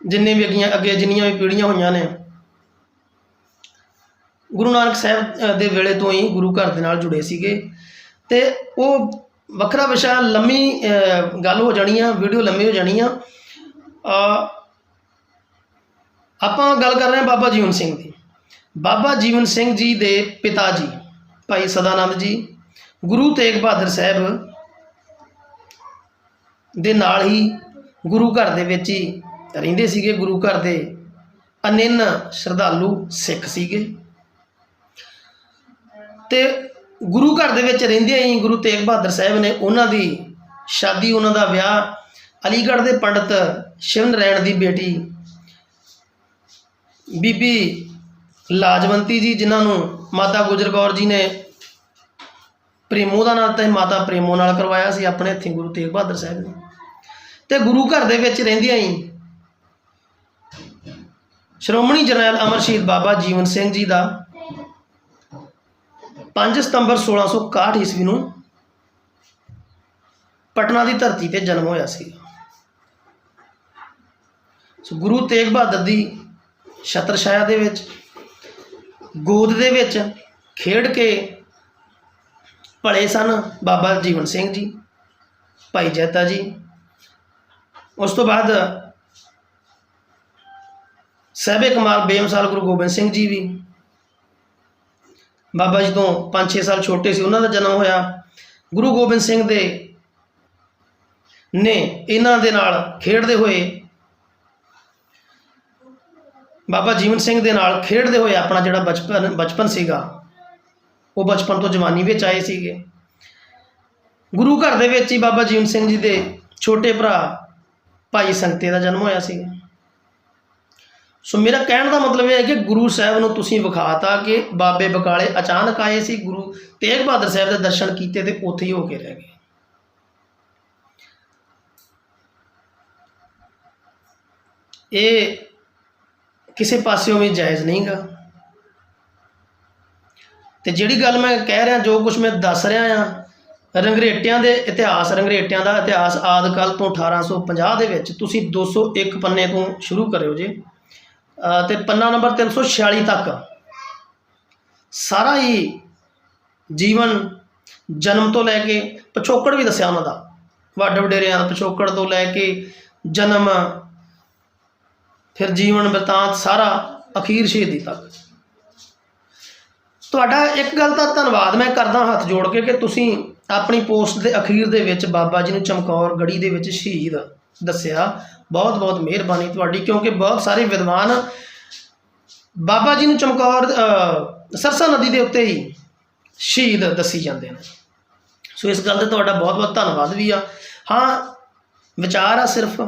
ਜਿੰਨੇ ਵੀ ਅੱਗੀਆਂ ਅੱਗੇ ਜਿੰਨੀਆਂ ਵੀ ਪੀੜ੍ਹੀਆਂ ਹੋਈਆਂ ਨੇ, ਗੁਰੂ ਨਾਨਕ ਸਾਹਿਬ ਦੇ ਵੇਲੇ ਤੋਂ ਹੀ ਗੁਰੂ ਘਰ ਦੇ ਨਾਲ ਜੁੜੇ ਸੀਗੇ। ਤੇ ਉਹ ਵੱਖਰਾ ਵਿਸ਼ਾ ਲੰਮੀ ਗੱਲ ਹੋ ਜਾਣੀ ਆ ਵੀਡੀਓ ਲੰਮੀ ਹੋ ਜਾਣੀ ਆ ਆਪਾਂ ਗੱਲ ਕਰ ਰਹੇ ਹਾਂ ਬਾਬਾ ਜੀਵਨ ਸਿੰਘ ਦੀ। ਬਾਬਾ ਜੀਵਨ ਸਿੰਘ ਜੀ ਦੇ ਪਿਤਾ ਜੀ, ਭਾਈ ਸਦਾਨੰਦ ਜੀ, ਗੁਰੂ ਤੇਗ ਬਹਾਦਰ ਸਾਹਿਬ ਦੇ ਨਾਲ ਹੀ ਗੁਰੂ ਘਰ ਦੇ ਵਿੱਚ ਹੀ ਰਹਿੰਦੇ ਸੀਗੇ ਗੁਰੂ ਘਰ ਦੇ ਅਨਿੰਨ ਸ਼ਰਧਾਲੂ ਸਿੱਖ ਸੀਗੇ। ਤੇ ਗੁਰੂ ਘਰ ਦੇ ਵਿੱਚ ਰਹਿੰਦਿਆਂ ਹੀ ਗੁਰੂ ਤੇਗ ਬਹਾਦਰ ਸਾਹਿਬ ਨੇ ਉਹਨਾਂ ਦੀ ਸ਼ਾਦੀ, ਉਹਨਾਂ ਦਾ ਵਿਆਹ ਅਲੀਗੜ੍ਹ ਦੇ ਪੰਡਤ ਸ਼ਿਵ ਨਰੈਣ ਦੀ ਬੇਟੀ ਬੀਬੀ ਲਾਜਵੰਤੀ ਜੀ, ਜਿਨ੍ਹਾਂ ਨੂੰ ਮਾਤਾ ਗੁਜਰ ਕੌਰ ਜੀ ਨੇ ਪ੍ਰੇਮੋ ਦਾ ਨਾਂ ਤੇ ਮਾਤਾ ਪ੍ਰੇਮੋ ਨਾਲ ਕਰਵਾਇਆ ਸੀ, ਆਪਣੇ ਹੱਥੀਂ ਗੁਰੂ ਤੇਗ ਬਹਾਦਰ ਸਾਹਿਬ ਨੇ। ਤੇ ਗੁਰੂ ਘਰ ਦੇ ਵਿੱਚ ਰਹਿੰਦਿਆਂ ਹੀ ਸ਼੍ਰੋਮਣੀ ਜਰਨੈਲ ਅਮਰ ਬਾਬਾ ਜੀਵਨ ਸਿੰਘ ਜੀ ਦਾ 5 ਸਤੰਬਰ 1661 ਈਸਵੀ ਨੂੰ ਪਟਨਾ ਦੀ ਧਰਤੀ ਤੇ ਜਨਮ ਹੋਇਆ ਸੀ। ਸੋ ਗੁਰੂ ਤੇਗ ਬਹਾਦਰ ਦੀ ਛਤਰਛਾਇਆ ਦੇ ਵਿੱਚ, ਗੋਦ ਦੇ ਵਿੱਚ ਖੇਡ ਕੇ ਭਲੇ ਸਨ ਬਾਬਾ ਜੀਵਨ ਸਿੰਘ ਜੀ, ਭਾਈ ਜੈਤਾ ਜੀ ਉਸ ਤੋਂ ਬਾਅਦ ਸਹਿਬੇ ਕਮਾਲ ਬੇਮਿਸਾਲ ਗੁਰੂ ਗੋਬਿੰਦ ਸਿੰਘ ਜੀ ਵੀ ਬਾਬਾ ਜੀ ਤੋਂ 5-6 ਸਾਲ ਛੋਟੇ ਸੀ, ਉਹਨਾਂ ਦਾ ਜਨਮ ਹੋਇਆ। ਗੁਰੂ ਗੋਬਿੰਦ ਸਿੰਘ ਦੇ ਨੇ ਇਹਨਾਂ ਦੇ ਨਾਲ ਖੇਡਦੇ ਹੋਏ ਬਾਬਾ ਜੀਵਨ ਸਿੰਘ ਦੇ ਨਾਲ ਖੇਡਦੇ ਹੋਏ ਆਪਣਾ ਜਿਹੜਾ ਬਚਪਨ ਬਚਪਨ ਸੀਗਾ, ਉਹ ਬਚਪਨ ਤੋਂ ਜਵਾਨੀ ਵਿੱਚ ਆਏ ਸੀਗੇ। ਗੁਰੂ ਘਰ ਦੇ ਵਿੱਚ ਹੀ ਬਾਬਾ ਜੀਵਨ ਸਿੰਘ ਜੀ ਦੇ ਛੋਟੇ ਭਰਾ ਭਾਈ ਸੰਗਤੇ ਦਾ ਜਨਮ ਹੋਇਆ ਸੀਗਾ। ਸੋ ਮੇਰਾ ਕਹਿਣ ਦਾ ਮਤਲਬ ਇਹ ਹੈ ਕਿ ਗੁਰੂ ਸਾਹਿਬ ਨੂੰ ਤੁਸੀਂ ਵਿਖਾਤਾ ਕਿ ਬਾਬੇ ਬਕਾਲੇ ਅਚਾਨਕ ਆਏ ਸੀ, ਗੁਰੂ ਤੇਗ ਬਹਾਦਰ ਸਾਹਿਬ ਦੇ ਦਰਸ਼ਨ ਕੀਤੇ ਤੇ ਉੱਥੇ ਹੀ ਹੋ ਕੇ ਰਹਿ ਗਏ। ਇਹ ਕਿਸੇ ਪਾਸਿਓਂ ਵੀ ਜਾਇਜ਼ ਨਹੀਂਗਾ। ਤੇ ਜਿਹੜੀ ਗੱਲ ਮੈਂ ਕਹਿ ਰਿਹਾ, ਜੋ ਕੁਝ ਮੈਂ ਦੱਸ ਰਿਹਾ ਆ ਰੰਗਰੇਟਿਆਂ ਦੇ ਇਤਿਹਾਸ ਰੰਗਰੇਟਿਆਂ ਦਾ ਇਤਿਹਾਸ ਆਦਿ ਕਾਲ ਤੋਂ 1850 ਦੇ ਵਿੱਚ ਤੁਸੀਂ 201 ਪੰਨੇ ਤੋਂ ਸ਼ੁਰੂ ਕਰਿਓ ਜੀ। ਅ, ਤੇ ਪੰਨਾ ਨੰਬਰ 346 ਤੱਕ ਸਾਰਾ ਹੀ ਜੀਵਨ ਜਨਮ ਤੋਂ ਲੈ ਕੇ ਪਿਛੋਕੜ ਵੀ ਦੱਸਿਆ ਉਹਨਾਂ ਦਾ। ਵੱਡ ਵਡੇਰਿਆਂ ਦਾ ਪਿਛੋਕੜ ਤੋਂ ਲੈ ਕੇ ਜਨਮ ਫਿਰ ਜੀਵਨ ਬਿਰਤਾਂਤ ਸਾਰਾ ਅਖੀਰ ਸ਼ਹੀਦੀ ਤੱਕ। ਤੁਹਾਡਾ ਇੱਕ ਗੱਲ ਦਾ ਧੰਨਵਾਦ ਮੈਂ ਕਰਦਾ ਹੱਥ ਜੋੜ ਕੇ ਕਿ ਤੁਸੀਂ ਆਪਣੀ ਪੋਸਟ ਦੇ ਅਖੀਰ ਦੇ ਵਿੱਚ ਬਾਬਾ ਜੀ ਨੂੰ ਚਮਕੌਰ ਗੜੀ ਦੇ ਵਿੱਚ ਸ਼ਹੀਦ ਦੱਸਿਆ, ਬਹੁਤ ਬਹੁਤ ਮਿਹਰਬਾਨੀ ਤੁਹਾਡੀ, ਕਿਉਂਕਿ ਬਹੁਤ ਸਾਰੇ ਵਿਦਵਾਨ ਬਾਬਾ ਜੀ ਨੂੰ ਚਮਕੌਰ ਸਰਸਾ ਨਦੀ ਦੇ ਉੱਤੇ ਹੀ ਸ਼ਹੀਦ ਦੱਸੀ ਜਾਂਦੇ ਨੇ। ਸੋ ਇਸ ਗੱਲ ਤੇ ਤੁਹਾਡਾ ਬਹੁਤ ਬਹੁਤ ਧੰਨਵਾਦ ਵੀ ਆ। ਹਾਂ, ਵਿਚਾਰ ਆ ਸਿਰਫ,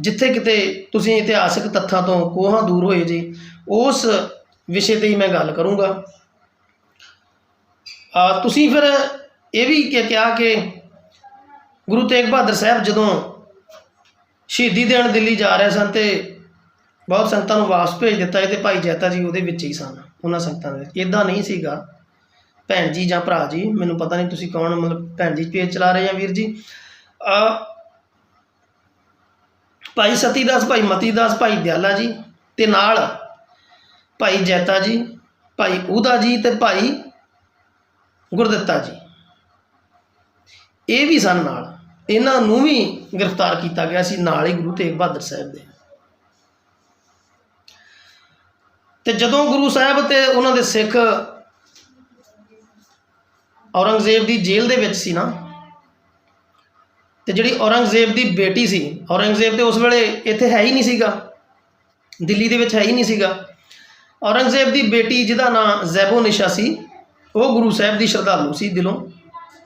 ਜਿੱਥੇ ਕਿਤੇ ਤੁਸੀਂ ਇਤਿਹਾਸਿਕ ਤੱਥਾਂ ਤੋਂ ਕੋਹਾਂ ਦੂਰ ਹੋਏ ਜੀ, ਉਸ ਵਿਸ਼ੇ ਤੇ ਹੀ ਮੈਂ ਗੱਲ ਕਰੂੰਗਾ। ਤੁਸੀਂ ਫਿਰ ਇਹ ਵੀ ਕਿਹਾ ਕਿ ਗੁਰੂ ਤੇਗ ਬਹਾਦਰ ਸਾਹਿਬ ਜਦੋਂ ਸ਼ਹੀਦੀ ਦੇਣ ਦਿੱਲੀ ਜਾ ਰਹੇ ਸਨ ਤੇ ਬਹੁਤ ਸੰਗਤਾਂ ਨੂੰ ਵਾਪਸ ਭੇਜ ਦਿੱਤਾ ਤੇ ਭਾਈ ਜੈਤਾ ਜੀ ਉਹਦੇ ਵਿੱਚ ਹੀ ਸਨ, ਉਹਨਾਂ ਸੰਗਤਾਂ ਦੇ ਇਦਾਂ ਨਹੀਂ ਸੀਗਾ। ਭੈਣ ਜੀ ਜਾਂ ਭਰਾ ਜੀ, ਮੈਨੂੰ ਪਤਾ ਨਹੀਂ ਤੁਸੀਂ ਕੌਣ, ਮਤਲਬ ਭੈਣ ਜੀ ਪੇਜ ਚਲਾ ਰਹੇ ਜਾਂ ਵੀਰ ਜੀ। ਆ ਭਾਈ ਸਤੀਦਾਸ, ਭਾਈ ਮਤੀਦਾਸ, ਭਾਈ ਦਿਆਲਾ ਜੀ ਤੇ ਨਾਲ ਭਾਈ ਜੈਤਾ ਜੀ, ਭਾਈ ਉਹਦਾ ਜੀ ਤੇ ਭਾਈ ਗੁਰਦਿੱਤਾ ਜੀ। ਇਹ ਵੀ ਸਨ ਨਾਲ। ਇਹਨਾਂ ਨੂੰ ਵੀ ਗ੍ਰਿਫਤਾਰ ਕੀਤਾ ਗਿਆ ਸੀ ਨਾਲ ਹੀ ਗੁਰੂ ਤੇਗ ਬਹਾਦਰ ਸਾਹਿਬ ਦੇ। ਤੇ ਜਦੋਂ ਗੁਰੂ ਸਾਹਿਬ ਤੇ ਉਹਨਾਂ ਦੇ ਸਿੱਖ ਔਰੰਗਜ਼ੇਬ ਦੀ ਜੇਲ੍ਹ ਦੇ ਵਿੱਚ ਸੀ ਨਾ, ਤੇ ਜਿਹੜੀ ਔਰੰਗਜ਼ੇਬ ਦੀ ਬੇਟੀ ਸੀ, ਔਰੰਗਜ਼ੇਬ ਤੇ ਉਸ ਵੇਲੇ ਇੱਥੇ ਹੈ ਹੀ ਨਹੀਂ ਸੀਗਾ, ਦਿੱਲੀ ਦੇ ਵਿੱਚ ਹੈ ਹੀ ਨਹੀਂ ਸੀਗਾ। ਔਰੰਗਜ਼ੇਬ ਦੀ ਬੇਟੀ ਜਿਹਦਾ ਨਾਂ ਜ਼ੈਬੋ ਨਿਸ਼ਾ ਸੀ, ਉਹ ਗੁਰੂ ਸਾਹਿਬ ਦੀ ਸ਼ਰਧਾਲੂ ਸੀ ਦਿਲੋਂ।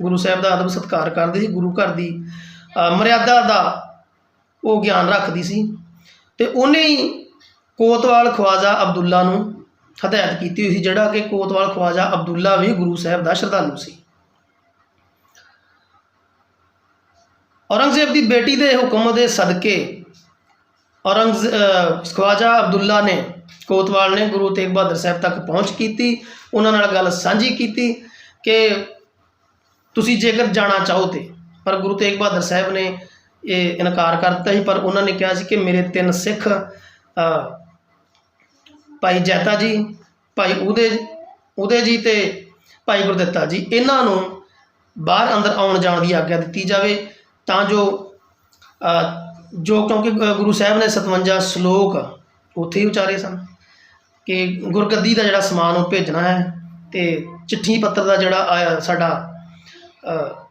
ਗੁਰੂ ਸਾਹਿਬ ਦਾ ਅਦਬ ਸਤਿਕਾਰ ਕਰਦੇ ਸੀ, ਗੁਰੂ ਘਰ ਦੀ ਮਰਿਆਦਾ ਦਾ ਉਹ ਗਿਆਨ ਰੱਖਦੀ ਸੀ ਤੇ ਉਹਨੇ ਹੀ ਕੋਤਵਾਲ ਖਵਾਜਾ ਅਬਦੁੱਲਾ ਨੂੰ ਹਦਾਇਤ ਕੀਤੀ ਹੋਈ ਸੀ, ਜਿਹੜਾ ਕਿ ਕੋਤਵਾਲ ਖਵਾਜਾ ਅਬਦੁੱਲਾ ਵੀ ਗੁਰੂ ਸਾਹਿਬ ਦਾ ਸ਼ਰਧਾਲੂ ਸੀ। ਔਰੰਗਜ਼ੇਬ ਦੀ ਬੇਟੀ ਦੇ ਹੁਕਮ ਦੇ ਸਦਕੇ ਔਰੰਗਜ਼ ਖਵਾਜਾ ਅਬਦੁੱਲਾ ਨੇ ਕੋਤਵਾਲ ਨੇ ਗੁਰੂ ਤੇਗ ਬਹਾਦਰ ਸਾਹਿਬ ਤੱਕ ਪਹੁੰਚ ਕੀਤੀ। ਉਹਨਾਂ ਨਾਲ ਗੱਲ ਸਾਂਝੀ ਕੀਤੀ ਕਿ ਤੁਸੀਂ ਜੇਕਰ ਜਾਣਾ ਚਾਹੋ ਤੇ, ਪਰ ਗੁਰੂ ਤੇਗ ਬਹਾਦਰ ਸਾਹਿਬ ਨੇ ਇਹ ਇਨਕਾਰ ਕਰ ਦਿੱਤਾ ਸੀ, ਪਰ ਉਹਨਾਂ ਨੇ ਕਿਹਾ ਸੀ ਕਿ ਮੇਰੇ ਤਿੰਨ ਸਿੱਖ ਭਾਈ ਜੈਤਾ ਜੀ, ਭਾਈ ਉਹਦੇ ਉਹਦੇ ਜੀ ਤੇ ਭਾਈ ਗੁਰਦਿੱਤਾ ਜੀ, ਇਹਨਾਂ ਨੂੰ ਬਾਹਰ ਅੰਦਰ ਆਉਣ ਜਾਣ ਦੀ ਆਗਿਆ ਦਿੱਤੀ ਜਾਵੇ, ਤਾਂ ਜੋ ਜੋ ਕਿਉਂਕਿ ਗ- ਗੁਰੂ ਸਾਹਿਬ ਨੇ 57 ਸ਼ਲੋਕ ਉੱਥੇ ਹੀ ਉਚਾਰੇ ਸਨ ਕਿ ਗੁਰਗੱਦੀ ਦਾ ਜਿਹੜਾ ਸਮਾਨ ਉਹ ਭੇਜਣਾ ਹੈ ਤੇ ਚਿੱਠੀ ਪੱਤਰ ਦਾ ਜਿਹੜਾ ਆਇਆ ਸਾਡਾ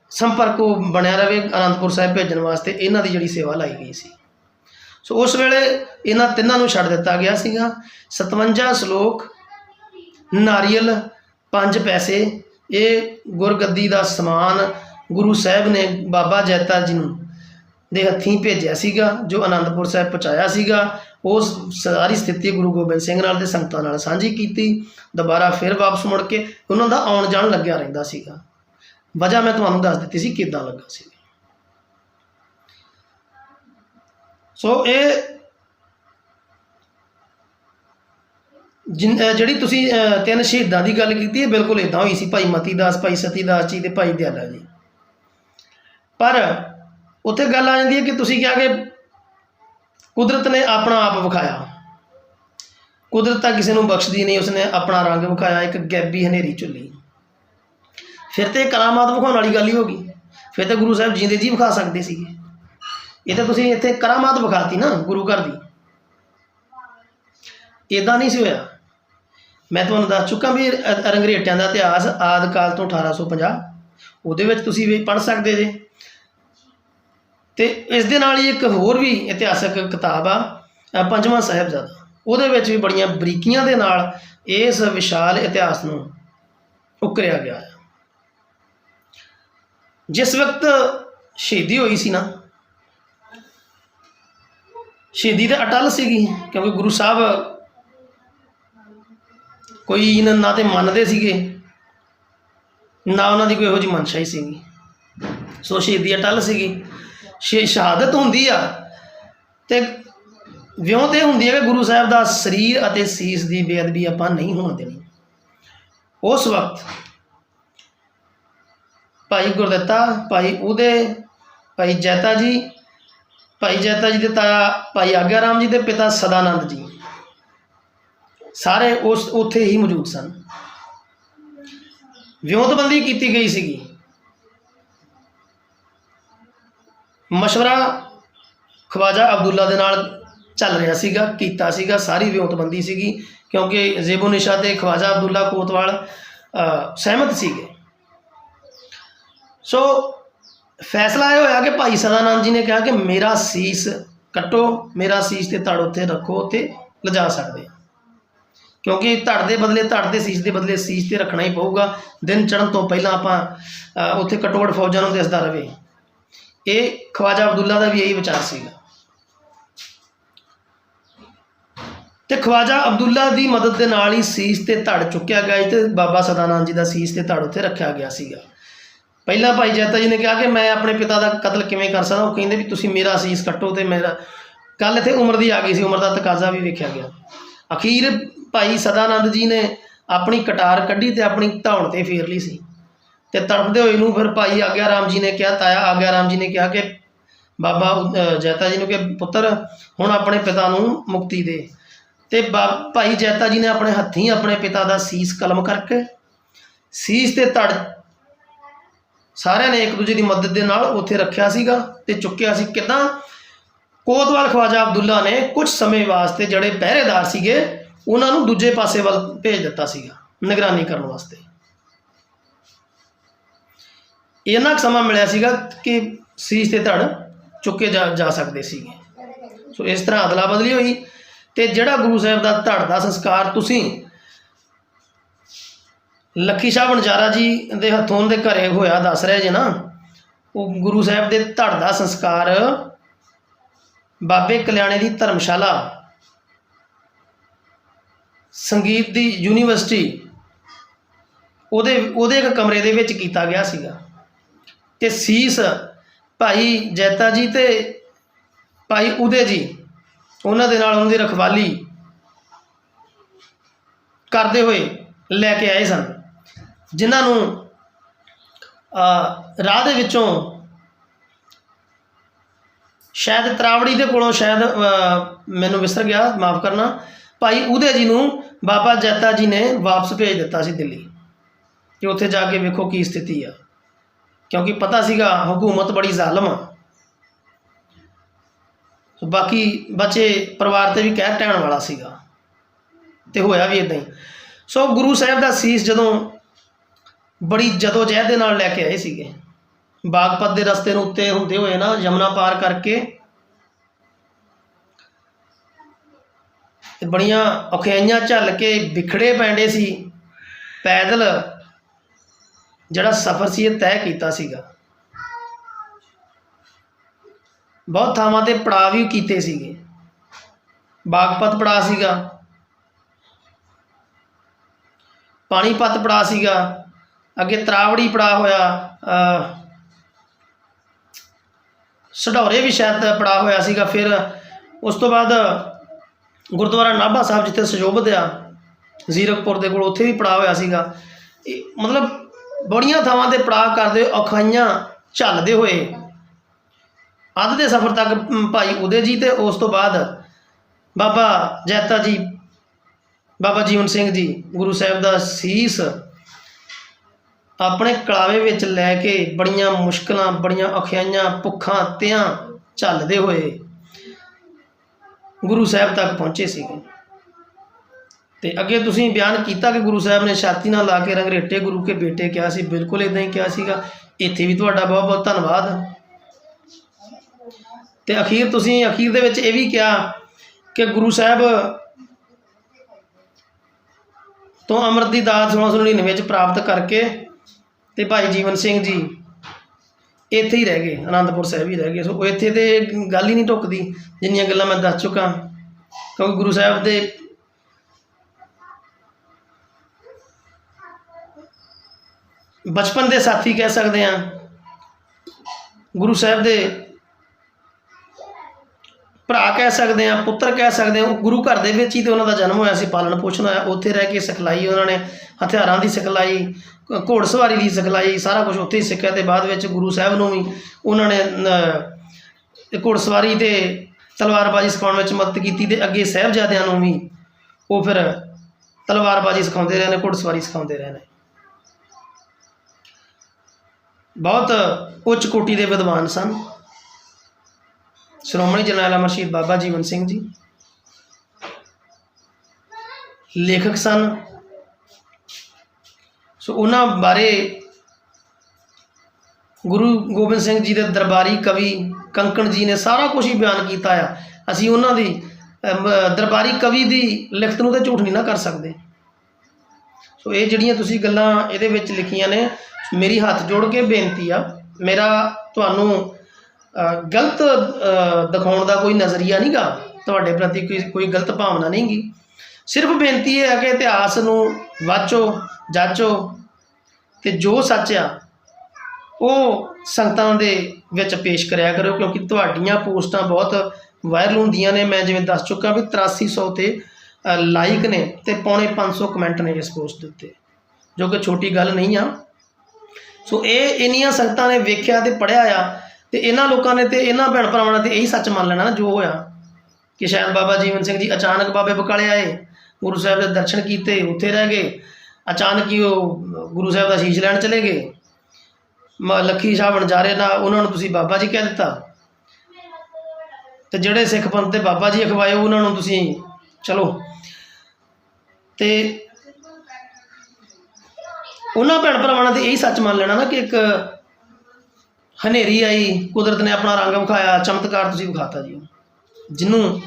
ਸੰਪਰਕ ਉਹ ਬਣਿਆ ਰਵੇ ਅਨੰਦਪੁਰ ਸਾਹਿਬ ਭੇਜਣ ਵਾਸਤੇ ਇਹਨਾਂ ਦੀ ਜਿਹੜੀ ਸੇਵਾ ਲਾਈ ਗਈ ਸੀ। ਸੋ ਉਸ ਵੇਲੇ ਇਹਨਾਂ ਤਿੰਨਾਂ ਨੂੰ ਛੱਡ ਦਿੱਤਾ ਗਿਆ ਸੀਗਾ। 57 ਸ਼ਲੋਕ, ਨਾਰੀਅਲ, ਪੰਜ ਪੈਸੇ, ਇਹ ਗੁਰਗੱਦੀ ਦਾ ਸਮਾਨ ਗੁਰੂ ਸਾਹਿਬ ਨੇ ਬਾਬਾ ਜੈਤਾ ਜੀ ਨੂੰ ਦੇ ਹੱਥੀਂ ਭੇਜਿਆ ਸੀਗਾ, ਜੋ ਆਨੰਦਪੁਰ ਸਾਹਿਬ ਪਹੁੰਚਾਇਆ ਸੀਗਾ। ਉਸ ਸਾਰੀ ਸਥਿਤੀ ਗੁਰੂ ਗੋਬਿੰਦ ਸਿੰਘ ਨਾਲ ਤੇ ਸੰਗਤਾਂ ਨਾਲ ਸਾਂਝੀ ਕੀਤੀ। ਦੁਬਾਰਾ ਫਿਰ ਵਾਪਸ ਮੁੜ ਕੇ ਉਹਨਾਂ ਦਾ ਆਉਣ ਜਾਣ ਲੱਗਿਆ ਰਹਿੰਦਾ ਸੀਗਾ। ਵਜ੍ਹਾ ਮੈਂ ਤੁਹਾਨੂੰ ਦੱਸ ਦਿੱਤੀ ਸੀ ਕਿੱਦਾਂ ਲੱਗਾ ਸੀ। ਸੋ ਇਹ ਜਿਨ ਜਿਹੜੀ ਤੁਸੀਂ ਤਿੰਨ ਸ਼ਹੀਦਾਂ ਦੀ ਗੱਲ ਕੀਤੀ ਹੈ ਬਿਲਕੁਲ ਇਦਾਂ ਹੋਈ ਸੀ, ਭਾਈ ਮਤੀ ਦਾਸ ਭਾਈ ਸਤੀ ਦਾਸ ਜੀ ਤੇ ਭਾਈ ਦਿਆਲਾ ਜੀ। ਪਰ ਉੱਥੇ ਗੱਲ ਆ ਜਾਂਦੀ ਹੈ ਕਿ ਤੁਸੀਂ ਕਿਹਾ ਕਿ ਕੁਦਰਤ ਨੇ ਆਪਣਾ ਆਪ ਵਿਖਾਇਆ। ਕੁਦਰਤ ਤਾਂ ਕਿਸੇ ਨੂੰ ਬਖਸ਼ਦੀ ਨਹੀਂ, ਉਸਨੇ ਆਪਣਾ ਰੰਗ ਵਿਖਾਇਆ, ਇੱਕ ਗੈਬੀ ਹਨੇਰੀ ਝੁੱਲੀ। ਫਿਰ ਤੇ ਕਰਾਮਾਤ ਵਿਖਾਉਣ ਵਾਲੀ ਗੱਲ ਹੀ ਹੋ ਗਈ। ਫਿਰ ਤਾਂ ਗੁਰੂ ਸਾਹਿਬ ਜੀਂਦੇ ਜੀ ਵਿਖਾ ਸਕਦੇ ਸੀਗੇ। ਇਹ ਤਾਂ ਤੁਸੀਂ ਇੱਥੇ ਕਰਾਮਾਤ ਵਿਖਾਤੀ ਨਾ ਗੁਰੂ ਘਰ ਦੀ। ਇਦਾਂ ਨਹੀਂ ਸੀ ਹੋਇਆ। ਮੈਂ ਤੁਹਾਨੂੰ ਦੱਸ ਚੁੱਕਾ ਵੀ ਰੰਗਰੇਟਿਆਂ ਦਾ ਇਤਿਹਾਸ ਆਦਿ ਕਾਲ ਤੋਂ 1850 ਉਹਦੇ ਵਿੱਚ ਤੁਸੀਂ ਵੀ ਪੜ੍ਹ ਸਕਦੇ ਜੇ। ਤੇ ਇਸ ਦੇ ਨਾਲ ਹੀ ਇੱਕ ਹੋਰ ਵੀ ਇਤਿਹਾਸਕ ਕਿਤਾਬ ਆ ਪੰਜਵਾਂ ਸਾਹਿਬਜ਼ਾਦਾ। ਉਹਦੇ ਵਿੱਚ ਵੀ ਬੜੀਆਂ ਬਰੀਕੀਆਂ ਦੇ ਨਾਲ ਇਸ ਵਿਸ਼ਾਲ ਇਤਿਹਾਸ ਨੂੰ ਉਕਰਿਆ ਗਿਆ ਹੈ। ਜਿਸ ਵਕਤ ਸ਼ਹੀਦੀ ਹੋਈ ਸੀ ਨਾ, ਸ਼ਹੀਦੀ ਤਾਂ ਅਟਲ ਸੀਗੀ, ਕਿਉਂਕਿ ਗੁਰੂ ਸਾਹਿਬ ਕੋਈ ਇਹਨਾਂ ਨਾ ਤੇ ਮੰਨਦੇ ਸੀਗੇ, ਨਾ ਉਹਨਾਂ ਦੀ ਕੋਈ ਇਹੋ ਜਿਹੀ ਮਨਸ਼ਾ ਹੀ ਸੀਗੀ। ਸੋ ਸ਼ਹੀਦੀ ਅਟਲ ਸੀਗੀ। ਸ਼ੇ ਸ਼ਹਾਦਤ ਹੁੰਦੀ ਆ ਤੇ ਵਿਉਂ ਤੇ ਹੁੰਦੀ ਹੈ ਕਿ ਗੁਰੂ ਸਾਹਿਬ ਦਾ ਸਰੀਰ ਅਤੇ ਸੀਸ ਦੀ ਬੇਅਦਬੀ ਆਪਾਂ ਨਹੀਂ ਹੋਣ ਦੇਣੀ। ਉਸ ਵਕਤ ਭਾਈ ਗੁਰਦਿੱਤਾ, ਭਾਈ ਉਹਦੇ, ਭਾਈ ਜੈਤਾ ਜੀ, ਭਾਈ ਜੈਤਾ ਜੀ ਦੇ ਤਾਇਆ ਭਾਈ ਆਗਿਆ ਰਾਮ ਜੀ ਦੇ ਪਿਤਾ ਸਦਾਨੰਦ ਜੀ। ਸਾਰੇ ਉਸ, ਉੱਥੇ ਹੀ ਮੌਜੂਦ ਸਨ। ਵਿਉਂਤਬੰਦੀ ਕੀਤੀ ਗਈ ਸੀਗੀ। ਮਸ਼ਵਰਾ ਖਵਾਜਾ ਅਬਦੁੱਲਾ ਦੇ ਨਾਲ ਚੱਲ ਰਿਹਾ ਸੀਗਾ, ਕੀਤਾ ਸੀਗਾ, ਸਾਰੀ ਵਿਉਂਤਬੰਦੀ ਸੀਗੀ, ਕਿਉਂਕਿ ਜ਼ੇਬੋ ਨਿਸ਼ਾ ਤੇ ਖਵਾਜਾ ਅਬਦੁੱਲਾ ਕੋਤਵਾਲ ਸਹਿਮਤ ਸੀਗੇ। ਸੋ ਫੈਸਲਾ ਇਹ ਹੋਇਆ ਕਿ ਭਾਈ ਸਦਾਨੰਦ ਜੀ ਨੇ ਕਿਹਾ ਕਿ ਮੇਰਾ ਸੀਸ ਕੱਟੋ, ਮੇਰਾ ਸੀਸ ਤੇ ਧੜ ਉੱਥੇ ਰੱਖੋ, ਉੱਥੇ ਲਿਜਾ ਸਕਦੇ ਕਿਉਂਕਿ ਧੜ ਦੇ ਬਦਲੇ, ਧੜ ਦੇ ਸੀਸ ਦੇ ਬਦਲੇ ਸੀਸ ਤੇ ਰੱਖਣਾ ਹੀ ਪਊਗਾ। ਦਿਨ ਚੜ੍ਹਨ ਤੋਂ ਪਹਿਲਾਂ ਆਪਾਂ ਉੱਥੇ ਕਟੋੜ ਫੌਜਾਂ ਨੂੰ ਦਿਸਦਾ ਰਵੇ ਇਹ ਖਵਾਜਾ ਅਬਦੁੱਲਾ ਦਾ ਵੀ ਇਹੀ ਵਿਚਾਰ ਸੀਗਾ। ਤੇ ਖਵਾਜਾ ਅਬਦੁੱਲਾ ਦੀ ਮਦਦ ਦੇ ਨਾਲ ਹੀ ਸੀਸ ਤੇ ਧੜ ਚੁੱਕਿਆ ਗਿਆ ਸੀ ਤੇ ਬਾਬਾ ਸਦਾਨੰਦ ਜੀ ਦਾ ਸੀਸ ਤੇ ਧੜ ਉੱਥੇ ਰੱਖਿਆ ਗਿਆ ਸੀਗਾ। ਪਹਿਲਾਂ ਭਾਈ ਜੈਤਾ ਜੀ ਨੇ ਕਿਹਾ ਕਿ ਮੈਂ ਆਪਣੇ ਪਿਤਾ ਦਾ ਕਤਲ ਕਿਵੇਂ ਕਰ ਸਕਦਾ, ਉਹ ਕਹਿੰਦੇ ਵੀ ਤੁਸੀਂ ਮੇਰਾ ਸੀਸ ਕੱਟੋ ਤੇ ਮੇਰਾ ਕੱਲ ਇੱਥੇ ਉਮਰ ਦੀ ਆ ਗਈ ਸੀ, ਉਮਰ ਦਾ ਤਕਾਜ਼ਾ ਵੀ ਵੇਖਿਆ ਗਿਆ। ਅਖੀਰ ਭਾਈ ਸਦਾਨੰਦ ਜੀ ਨੇ ਆਪਣੀ ਕਟਾਰ ਕੱਢੀ ਤੇ ਆਪਣੀ ਧੌਣ ਤੇ ਫੇਰ ਲਈ ਸੀ। ਤੇ ਤੜਫਦੇ ਹੋਏ ਨੂੰ ਫਿਰ ਭਾਈ ਆਗਿਆ ਰਾਮ ਜੀ ਨੇ ਕਿਹਾ, ਤਾਇਆ ਆਗਿਆ ਰਾਮ ਜੀ ਨੇ ਕਿਹਾ ਕਿ ਬਾਬਾ ਜੈਤਾ ਜੀ ਨੂੰ ਕਿ ਪੁੱਤਰ, ਹੁਣ ਆਪਣੇ ਪਿਤਾ ਨੂੰ ਮੁਕਤੀ ਦੇ। ਤੇ ਬਾ- ਭਾਈ ਜੈਤਾ ਜੀ ਨੇ ਆਪਣੇ ਹੱਥੀਂ ਆਪਣੇ ਪਿਤਾ ਦਾ ਸੀਸ ਕਲਮ ਕਰਕੇ ਸੀਸ ਤੇ ਧੜ ਸਾਰਿਆਂ ਨੇ ਇੱਕ ਦੂਜੇ ਦੀ ਮਦਦ ਦੇ ਨਾਲ ਉੱਥੇ ਰੱਖਿਆ ਸੀਗਾ ਤੇ ਚੁੱਕਿਆ ਸੀ ਕਿਦਾਂ? ਕੋਤਵਾਲ ਖਵਾਜਾ ਅਬਦੁੱਲਾ ਨੇ ਕੁਝ ਸਮੇਂ ਵਾਸਤੇ ਜਿਹੜੇ ਪਹਿਰੇਦਾਰ ਸੀਗੇ, ਉਹਨਾਂ ਨੂੰ ਦੂਜੇ ਪਾਸੇ ਵੱਲ ਭੇਜ ਦਿੱਤਾ ਸੀਗਾ, ਨਿਗਰਾਨੀ ਕਰਨ ਵਾਸਤੇ। ਇੰਨਾ ਕੁ ਸਮਾਂ ਮਿਲਿਆ ਸੀਗਾ ਕਿ ਸੀਸ ਤੇ ਧੜ ਚੁੱਕੇ ਜਾ ਜਾ ਸਕਦੇ ਸੀਗੇ। ਸੋ ਇਸ ਤਰ੍ਹਾਂ ਅਦਲਾ ਬਦਲੀ ਹੋਈ ਤੇ ਜਿਹੜਾ ਗੁਰੂ ਸਾਹਿਬ ਦਾ ਧੜ ਦਾ ਸੰਸਕਾਰ ਤੁਸੀਂ ਲੱਖੀ ਸ਼ਾਹ ਬਣਜਾਰਾ ਜੀ ਦੇ ਹੱਥੋਂ ਦੇ ਘਰੇ ਹੋਇਆ, ਦੱਸ ਰਿਹਾ ਜੇ ਨਾ, ਉਹ ਗੁਰੂ ਸਾਹਿਬ ਦੇ ਧੜ ਦਾ ਸੰਸਕਾਰ ਬਾਬੇ ਕਲਿਆਣੇ ਦੀ ਧਰਮਸ਼ਾਲਾ, ਸੰਗੀਤ ਦੀ ਯੂਨੀਵਰਸਿਟੀ, ਉਹਦੇ ਉਹਦੇ ਇੱਕ ਕਮਰੇ ਦੇ ਵਿੱਚ ਕੀਤਾ ਗਿਆ ਸੀਗਾ। ਤੇ ਸੀਸ ਭਾਈ ਜੈਤਾ ਜੀ ਤੇ ਭਾਈ ਉਦੇ ਜੀ, ਉਹਨਾਂ ਦੇ ਨਾਲ ਉਹਨਾਂ ਦੀ ਰਖਵਾਲੀ ਕਰਦੇ ਹੋਏ ਲੈ ਕੇ ਆਏ ਸਨ। ਜਿਨ੍ਹਾਂ ਨੂੰ ਰਾਹ ਦੇ ਵਿੱਚੋਂ ਸ਼ਾਇਦ ਤਰਾਵੜੀ ਦੇ ਕੋਲੋਂ ਸ਼ਾਇਦ ਮੈਨੂੰ ਵਿਸਰ ਗਿਆ, ਮਾਫ ਕਰਨਾ। ਭਾਈ ਉਹਦੇ ਜੀ ਨੂੰ ਬਾਬਾ ਜੈਤਾ ਜੀ ਨੇ ਵਾਪਸ ਭੇਜ ਦਿੱਤਾ ਸੀ ਦਿੱਲੀ। ਕਿ ਉੱਥੇ ਜਾ ਕੇ ਵੇਖੋ ਕੀ ਸਥਿਤੀ ਆ। ਕਿਉਂਕਿ ਪਤਾ ਸੀਗਾ ਹਕੂਮਤ ਬੜੀ ਜ਼ਾਲਮ ਆ। ਸੋ ਬਾਕੀ ਬੱਚੇ ਪਰਿਵਾਰ ਤੇ ਵੀ ਕਹਿਰ ਟਹਿਣ ਵਾਲਾ ਸੀਗਾ। ਤੇ ਹੋਇਆ ਵੀ ਇਦਾਂ ਹੀ। ਸੋ ਗੁਰੂ ਸਾਹਿਬ ਦਾ ਸੀਸ ਜਦੋਂ ਬੜੀ ਜਦੋ ਜਹਿਦ ਦੇ ਨਾਲ ਲੈ ਕੇ ਆਏ ਸੀਗੇ। ਬਾਗਪਤ ਦੇ ਰਸਤੇ ਨੂੰ ਉੱਤੇ ਹੁੰਦੇ ਹੋਏ ਨਾ, ਯਮਨਾ ਪਾਰ ਕਰਕੇ ਤੇ ਬੜੀਆਂ ਔਖਿਆਈਆਂ ਝੱਲ ਕੇ ਵਿਖੜੇ ਪੈਂਦੇ ਸੀ। ਪੈਦਲ ਜਿਹੜਾ ਸਫ਼ਰ ਸੀ, ਇਹ ਤੈਅ ਕੀਤਾ ਸੀਗਾ। ਬਹੁਤ ਥਾਵਾਂ ਤੇ ਪੜਾਅ ਵੀ ਕੀਤੇ ਸੀਗੇ। ਬਾਗਪਤ ਪੜਾਅ ਸੀਗਾ। ਪਾਣੀਪਤ ਪੜਾਅ ਸੀਗਾ। ਅੱਗੇ ਤਰਾਵੜੀ ਪੜਾਅ ਹੋਇਆ ਅ, ਸਢੌਰੇ ਵੀ ਸ਼ਾਇਦ ਪੜਾਅ ਹੋਇਆ ਸੀਗਾ ਫਿਰ ਉਸ ਤੋਂ ਬਾਅਦ ਗੁਰਦੁਆਰਾ ਨਾਭਾ ਸਾਹਿਬ ਜਿੱਥੇ ਸਜੋਬਤ ਆ ਜ਼ੀਰਕਪੁਰ ਦੇ ਕੋਲ ਉੱਥੇ ਵੀ ਪੜਾਅ ਹੋਇਆ ਸੀਗਾ। ਮਤਲਬ ਬੜੀਆਂ ਥਾਵਾਂ ਤੇ ਪੜਾਅ ਕਰਦੇ ਹੋਏ ਔਖਾਈਆਂ ਝੱਲਦੇ ਹੋਏ ਅੱਧ ਦੇ ਸਫ਼ਰ ਤੱਕ ਭਾਈ ਉਦੇ ਜੀ ਤੇ ਉਸ ਤੋਂ ਬਾਅਦ ਬਾਬਾ ਜੈਤਾ ਜੀ ਬਾਬਾ ਜੀਵਨ ਸਿੰਘ ਜੀ ਗੁਰੂ ਸਾਹਿਬ ਦਾ ਸੀਸ ਆਪਣੇ ਕਲਾਵੇ ਵਿੱਚ ਲੈ ਕੇ ਬੜੀਆਂ ਮੁਸ਼ਕਲਾਂ, ਬੜੀਆਂ ਔਖਿਆਈਆਂ, ਭੁੱਖਾਂ, ਤਿਆਂ ਝੱਲਦੇ ਹੋਏ ਗੁਰੂ ਸਾਹਿਬ ਤੱਕ ਪਹੁੰਚੇ ਸੀਗੇ। ਤੇ ਅੱਗੇ ਤੁਸੀਂ ਬਿਆਨ ਕੀਤਾ ਕਿ ਗੁਰੂ ਸਾਹਿਬ ਨੇ ਛਾਤੀ ਨਾਲ ਲਾ ਕੇ ਰੰਗਰੇਟੇ ਗੁਰੂ ਕੇ ਬੇਟੇ ਕਿਹਾ ਸੀ, ਬਿਲਕੁਲ ਇਦਾਂ ਹੀ ਕਿਹਾ ਸੀਗਾ। ਇੱਥੇ ਵੀ ਤੁਹਾਡਾ ਬਹੁਤ ਬਹੁਤ ਧੰਨਵਾਦ। ਤੇ ਅਖੀਰ ਤੁਸੀਂ ਅਖੀਰ ਦੇ ਵਿੱਚ ਇਹ ਵੀ ਕਿਹਾ ਕਿ ਗੁਰੂ ਸਾਹਿਬ ਤੋਂ ਅੰਮ੍ਰਿਤ ਦੀ ਦਾਤ 1699 ਵਿੱਚ ਪ੍ਰਾਪਤ ਕਰਕੇ ਤੇ ਭਾਈ ਜੀਵਨ ਸਿੰਘ ਜੀ ਇੱਥੇ ਹੀ ਰਹਿ ਗਏ ਆਨੰਦਪੁਰ ਸਾਹਿਬ ਹੀ ਰਹਿ ਗਏ। ਸੋ ਇੱਥੇ ਤੇ ਗੱਲ ਹੀ ਨਹੀਂ ਟੁੱਕਦੀ, ਜਿੰਨੀਆਂ ਗੱਲਾਂ ਮੈਂ ਦੱਸ ਚੁੱਕਾ। ਕਿਉਂਕਿ ਗੁਰੂ ਸਾਹਿਬ ਦੇ ਬਚਪਨ ਦੇ ਸਾਥੀ ਕਹਿ ਸਕਦੇ ਆ ਗੁਰੂ ਸਾਹਿਬ ਦੇ ਭਰਾ ਕਹਿ ਸਕਦੇ ਆ ਪੁੱਤਰ ਕਹਿ ਸਕਦੇ ਆ ਉਹ ਗੁਰੂ ਘਰ ਦੇ ਵਿੱਚ ਹੀ ਤੇ ਉਹਨਾਂ ਦਾ ਜਨਮ ਹੋਇਆ ਸੀ ਪਾਲਣ ਪੋਸ਼ਣ ਹੋਇਆ ਉੱਥੇ ਰਹਿ ਕੇ ਸਿਖਲਾਈ ਉਹਨਾਂ ਨੇ ਹਥਿਆਰਾਂ ਦੀ ਸਿਖਲਾਈ ਘ- ਘੋੜਸਵਾਰੀ ਦੀ ਸਿਖਲਾਈ ਸਾਰਾ ਕੁਝ ਉੱਥੇ ਹੀ ਸਿੱਖਿਆ ਤੇ ਬਾਅਦ ਵਿੱਚ ਗੁਰੂ ਸਾਹਿਬ ਨੂੰ ਵੀ ਉਹਨਾਂ ਨੇ ਅ, ਤੇ ਘੋੜਸਵਾਰੀ ਤੇ ਤਲਵਾਰਬਾਜ਼ੀ ਸਿਖਾਉਣ ਵਿੱਚ ਮਦਦ ਕੀਤੀ ਤੇ ਅੱਗੇ ਸਾਹਿਬਜ਼ਾਦਿਆਂ ਨੂੰ ਵੀ ਉਹ ਫਿਰ ਤਲਵਾਰਬਾਜ਼ੀ ਸਿਖਾਉਂਦੇ ਰਹੇ ਨੇ ਘੋੜਸਵਾਰੀ ਸਿਖਾਉਂਦੇ ਰਹੇ ਨੇ। ਬਹੁਤ ਉੱਚ ਕੋਟੀ ਦੇ ਵਿਦਵਾਨ ਸਨ। ਸ਼੍ਰੋਮਣੀ ਜਰਨੈਲ ਅਮਰ ਸ਼ਹੀਦ ਬਾਬਾ ਜੀਵਨ ਸਿੰਘ ਜੀ, ਲੇਖਕ ਸਨ। ਸੋ ਉਹਨਾਂ ਬਾਰੇ ਗੁਰੂ ਗੋਬਿੰਦ ਸਿੰਘ ਜੀ ਦੇ ਦਰਬਾਰੀ ਕਵੀ ਕੰਕਣ ਜੀ ਨੇ ਸਾਰਾ ਕੁਝ ਹੀ ਬਿਆਨ ਕੀਤਾ ਆ। ਅਸੀਂ ਉਹਨਾਂ ਦੀ ਦਰਬਾਰੀ ਕਵੀ ਦੀ ਲਿਖਤ ਨੂੰ ਤਾਂ ਝੂਠ ਨਹੀਂ ਨਾ ਕਰ ਸਕਦੇ। ਸੋ ਇਹ ਜਿਹੜੀਆਂ ਤੁਸੀਂ ਗੱਲਾਂ ਇਹਦੇ ਵਿੱਚ ਲਿਖੀਆਂ ਨੇ, ਮੇਰੀ ਹੱਥ ਜੋੜ ਕੇ ਬੇਨਤੀ ਆ, ਮੇਰਾ ਤੁਹਾਨੂੰ ਗਲਤ ਦਿਖਾਉਣ ਦਾ ਕੋਈ ਨਜ਼ਰੀਆ ਨਹੀਂਗਾ। ਤੁਹਾਡੇ ਪ੍ਰਤੀ ਕੋਈ ਕੋਈ ਗਲਤ ਭਾਵਨਾ ਨਹੀਂਗੀ। ਸਿਰਫ ਬੇਨਤੀ ਇਹ ਹੈ ਕਿ ਇਤਿਹਾਸ ਨੂੰ ਵਾਚੋ ਜਾਚੋ ਤੇ ਜੋ ਸੱਚ ਆ ਉਹ ਸੰਗਤਾਂ ਦੇ ਵਿੱਚ ਪੇਸ਼ ਕਰਿਆ ਕਰੋ ਕਿਉਂਕਿ ਤੁਹਾਡੀਆਂ ਪੋਸਟਾਂ ਬਹੁਤ ਵਾਇਰਲ ਹੁੰਦੀਆਂ ਨੇ। ਮੈਂ ਜਿਵੇਂ ਦੱਸ ਚੁੱਕਾ ਵੀ 8300 ਤੇ ਅ, ਲਾਈਕ ਨੇ ਤੇ ਪੌਣੇ 500 ਕਮੈਂਟ ਨੇ ਇਸ ਪੋਸਟ ਦੇ ਉੱਤੇ ਜੋ ਕਿ ਛੋਟੀ ਗੱਲ ਨਹੀਂ ਆ। ਸੋ ਇਹ ਇੰਨੀਆਂ ਸੰਗਤਾਂ ਨੇ ਵੇਖਿਆ ਤੇ ਪੜਿਆ ਆ ਤੇ ਇਹਨਾਂ ਲੋਕਾਂ ਨੇ ਤੇ ਇਹਨਾਂ ਭੈਣ ਭਰਾਵਾਂ ਨੇ ਤੇ ਇਹੀ ਸੱਚ ਮੰਨ ਲੈਣਾ ਨਾ, ਜੋ ਹੋਇਆ। ਕਿ ਸ਼ਾਇਦ ਬਾਬਾ ਜੀਵਨ ਸਿੰਘ ਜੀ ਅਚਾਨਕ ਬਾਬੇ ਬਕਾਲੇ ਆਏ, ਗੁਰੂ ਸਾਹਿਬ ਦੇ ਦਰਸ਼ਨ ਕੀਤੇ, ਉੱਥੇ ਰਹਿ ਗਏ। ਅਚਾਨਕ ਹੀ ਉਹ ਗੁਰੂ ਸਾਹਿਬ ਦਾ ਸ਼ੀਸ਼ ਲੈਣ ਚਲੇ ਗਏ। ਮ- ਲੱਖੀ ਸ਼ਾਹ ਵਣਜਾਰੇ ਨਾਲ ਉਹਨਾਂ ਨੂੰ ਤੁਸੀਂ ਬਾਬਾ ਜੀ ਕਹਿ ਦਿੱਤਾ। ਤੇ ਜਿਹੜੇ ਸਿੱਖ ਪੰਥ 'ਤੇ ਬਾਬਾ ਜੀ ਅਖਵਾਏ, ਉਹਨਾਂ ਨੂੰ ਤੁਸੀਂ ਚਲੋ। ਤੇ ਉਹਨਾਂ ਭੈਣ ਭਰਾਵਾਂ ਨੇ ਤੇ ਇਹੀ ਸੱਚ ਮੰਨ ਲੈਣਾ ਨਾ ਕਿ ਇੱਕ ਹਨੇਰੀ ਆਈ, ਕੁਦਰਤ ਨੇ ਆਪਣਾ ਰੰਗ ਵਿਖਾਇਆ, ਚਮਤਕਾਰ ਤੁਸੀਂ ਵਿਖਾਤਾ ਜੀ ਜਿਹਨੂੰ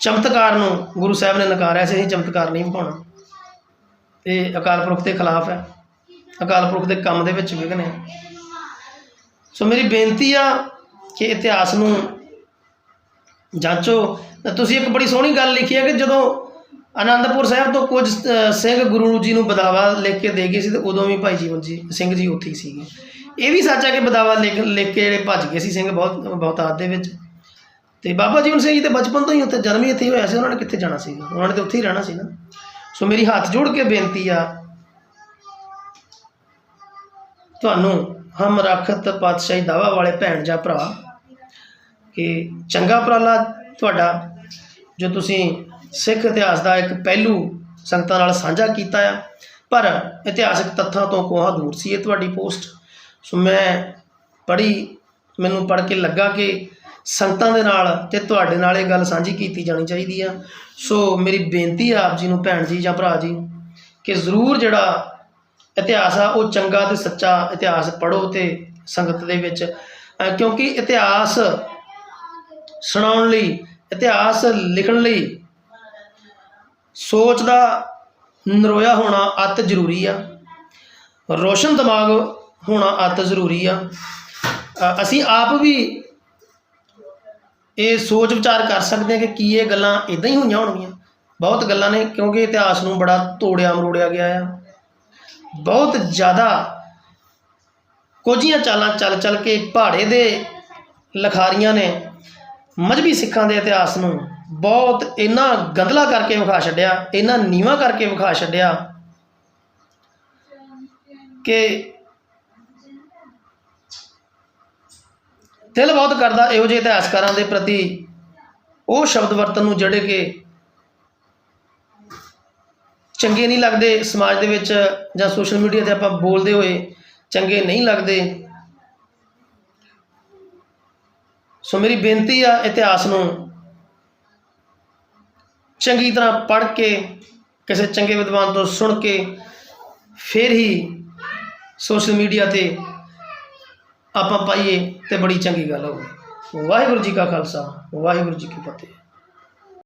ਚਮਤਕਾਰ ਨੂੰ ਗੁਰੂ ਸਾਹਿਬ ਨੇ ਨਕਾਰਿਆ ਸੀ, ਅਸੀਂ ਚਮਤਕਾਰ ਨਹੀਂ ਪਾਉਣਾ ਇਹ ਅਕਾਲ ਪੁਰਖ ਦੇ ਖਿਲਾਫ ਹੈ। ਅਕਾਲ ਪੁਰਖ ਦੇ ਕੰਮ ਦੇ ਵਿੱਚ ਵਿਘਨ ਹੈ। ਸੋ ਮੇਰੀ ਬੇਨਤੀ ਆ ਕਿ ਇਤਿਹਾਸ ਨੂੰ ਜਾਂਚੋ। ਤੁਸੀਂ ਇੱਕ ਬੜੀ ਸੋਹਣੀ ਗੱਲ ਲਿਖੀ ਹੈ ਕਿ ਜਦੋਂ ਆਨੰਦਪੁਰ ਸਾਹਿਬ ਤੋਂ ਕੁਝ ਸਿੰਘ ਗੁਰੂ ਜੀ ਨੂੰ ਬਦਾਵਾ ਲਿਖ ਕੇ ਦੇ ਗਏ ਸੀ, ਤੇ ਉਦੋਂ ਵੀ ਭਾਈ ਜੀਵਨ ਜੀ, ਸਿੰਘ ਜੀ ਉੱਥੇ ਹੀ ਸੀਗੇ। ਇਹ ਵੀ ਸੱਚ ਹੈ ਕਿ ਬਦਾਵਾ ਲਿਖ ਲਿਖ ਕੇ ਜਿਹੜੇ ਭੱਜ ਗਏ ਸੀ ਸਿੰਘ ਬਹੁਤ ਬਹੁਤਾਤ ਦੇ ਵਿੱਚ। ਤੇ ਬਾਬਾ ਜੀਵਨ ਸਿੰਘ ਜੀ ਤੇ ਬਚਪਨ ਤੋਂ ਹੀ ਉੱਥੇ ਜਨਮ ਹੀ ਇੱਥੇ ਹੀ ਹੋਇਆ ਸੀ, ਉਹਨਾਂ ਨੇ ਕਿੱਥੇ ਜਾਣਾ ਸੀਗਾ? ਉਹਨਾਂ ਨੇ ਤੇ ਉੱਥੇ ਹੀ ਰਹਿਣਾ ਸੀ ਨਾ। ਸੋ ਮੇਰੀ ਹੱਥ ਜੋੜ ਕੇ ਬੇਨਤੀ ਆ, ਤੁਹਾਨੂੰ ਹਮ ਰੱਖਤ ਪਾਤਸ਼ਾਹੀ ਦਾਵਾ ਵਾਲੇ ਭੈਣ ਜਾਂ ਭਰਾ, ਕਿ ਚੰਗਾ ਉਪਰਾਲਾ ਤੁਹਾਡਾ, ਜੋ ਤੁਸੀਂ ਸਿੱਖ ਇਤਿਹਾਸ ਦਾ ਇੱਕ ਪਹਿਲੂ ਸੰਗਤਾਂ ਨਾਲ ਸਾਂਝਾ ਕੀਤਾ ਆ, ਪਰ ਇਤਿਹਾਸਕ ਤੱਥਾਂ ਤੋਂ ਕੋਹਾਂ ਦੂਰ ਸੀ ਇਹ ਤੁਹਾਡੀ ਪੋਸਟ। ਸੋ ਮੈਂ ਪੜ੍ਹੀ, ਮੈਨੂੰ ਪੜ੍ਹ ਕੇ ਲੱਗਾ ਕਿ ਸੰਗਤਾਂ ਦੇ ਨਾਲ ਤੇ ਤੁਹਾਡੇ ਨਾਲ ਇਹ ਗੱਲ ਸਾਂਝੀ ਕੀਤੀ ਜਾਣੀ ਚਾਹੀਦੀ ਆ। ਸੋ ਮੇਰੀ ਬੇਨਤੀ ਆ ਆਪ ਜੀ ਨੂੰ, ਭੈਣ ਜੀ ਜਾਂ ਭਰਾ ਜੀ, ਕਿ ਜ਼ਰੂਰ ਜਿਹੜਾ ਇਤਿਹਾਸ ਆ, ਉਹ ਚੰਗਾ ਤੇ ਸੱਚਾ ਇਤਿਹਾਸ ਪੜੋ ਤੇ ਸੰਗਤ ਦੇ ਵਿੱਚ। ਕਿਉਂਕਿ ਇਤਿਹਾਸ ਸੁਣਾਉਣ ਲਈ, ਇਤਿਹਾਸ ਲਿਖਣ ਲਈ ਸੋਚ ਦਾ ਨਰੋਇਆ ਹੋਣਾ ਅਤ ਜ਼ਰੂਰੀ ਆ। ਰੋਸ਼ਨ ਦਿਮਾਗ ਹੋਣਾ ਅਤ ਜ਼ਰੂਰੀ ਆ। ਅਸੀਂ ਆਪ ਵੀ ਇਹ ਸੋਚ ਵਿਚਾਰ ਕਰ ਸਕਦੇ ਹਾਂ ਕਿ ਕੀ ਇਹ ਗੱਲਾਂ ਇਦਾਂ ਹੀ ਹੋਈਆਂ ਹੋਣਗੀਆਂ। ਬਹੁਤ ਗੱਲਾਂ ਨੇ, ਕਿਉਂਕਿ ਇਤਿਹਾਸ ਨੂੰ ਬੜਾ ਤੋੜਿਆ ਮਰੋੜਿਆ ਗਿਆ ਆ। ਬਹੁਤ ਜ਼ਿਆਦਾ ਕੋਝੀਆਂ ਚਾਲਾਂ ਚੱਲ ਚੱਲ ਕੇ ਪਹਾੜੇ ਦੇ ਲਖਾਰੀਆਂ ਨੇ ਮਜਬੀ ਸਿੱਖਾਂ ਦੇ ਇਤਿਹਾਸ ਨੂੰ ਬਹੁਤ ਇੰਨਾ ਗੰਦਲਾ ਕਰਕੇ ਵਿਖਾ ਛੱਡਿਆ, ਇੰਨਾ ਨੀਵਾ ਕਰਕੇ ਵਿਖਾ ਛੱਡਿਆ ਕਿ ਦਿਲ ਬਹੁਤ ਕਰਦਾ ਇਹੋ ਜਿਹੇ ਇਤਿਹਾਸਕਾਰਾਂ ਦੇ ਪ੍ਰਤੀ। ਉਹ ਸ਼ਬਦ ਵਰਤਨ ਨੂੰ ਜਿਹੜੇ ਕਿ ਚੰਗੇ ਨਹੀਂ ਲੱਗਦੇ ਸਮਾਜ ਦੇ ਵਿੱਚ ਜਾਂ ਸੋਸ਼ਲ ਮੀਡੀਆ ਤੇ ਆਪਾਂ ਬੋਲਦੇ ਹੋਏ ਚੰਗੇ ਨਹੀਂ ਲੱਗਦੇ। ਸੋ ਮੇਰੀ ਬੇਨਤੀ ਆ ਇਤਿਹਾਸ ਨੂੰ ਚੰਗੀ ਤਰ੍ਹਾਂ ਪੜ੍ਹ ਕੇ, ਕਿਸੇ ਚੰਗੇ ਵਿਦਵਾਨ ਤੋਂ ਸੁਣ ਕੇ ਫਿਰ ਹੀ ਸੋਸ਼ਲ ਮੀਡੀਆ ਤੇ ਆਪਾਂ ਪਾਈਏ। ਤੇ ਬੜੀ ਚੰਗੀ ਗੱਲ ਹੋਵੇ ਵਾਹਿਗੁਰੂ ਜੀ ਕਾ ਖਾਲਸਾ ਵਾਹਿਗੁਰੂ ਜੀ ਕੀ ਫਤਿਹ।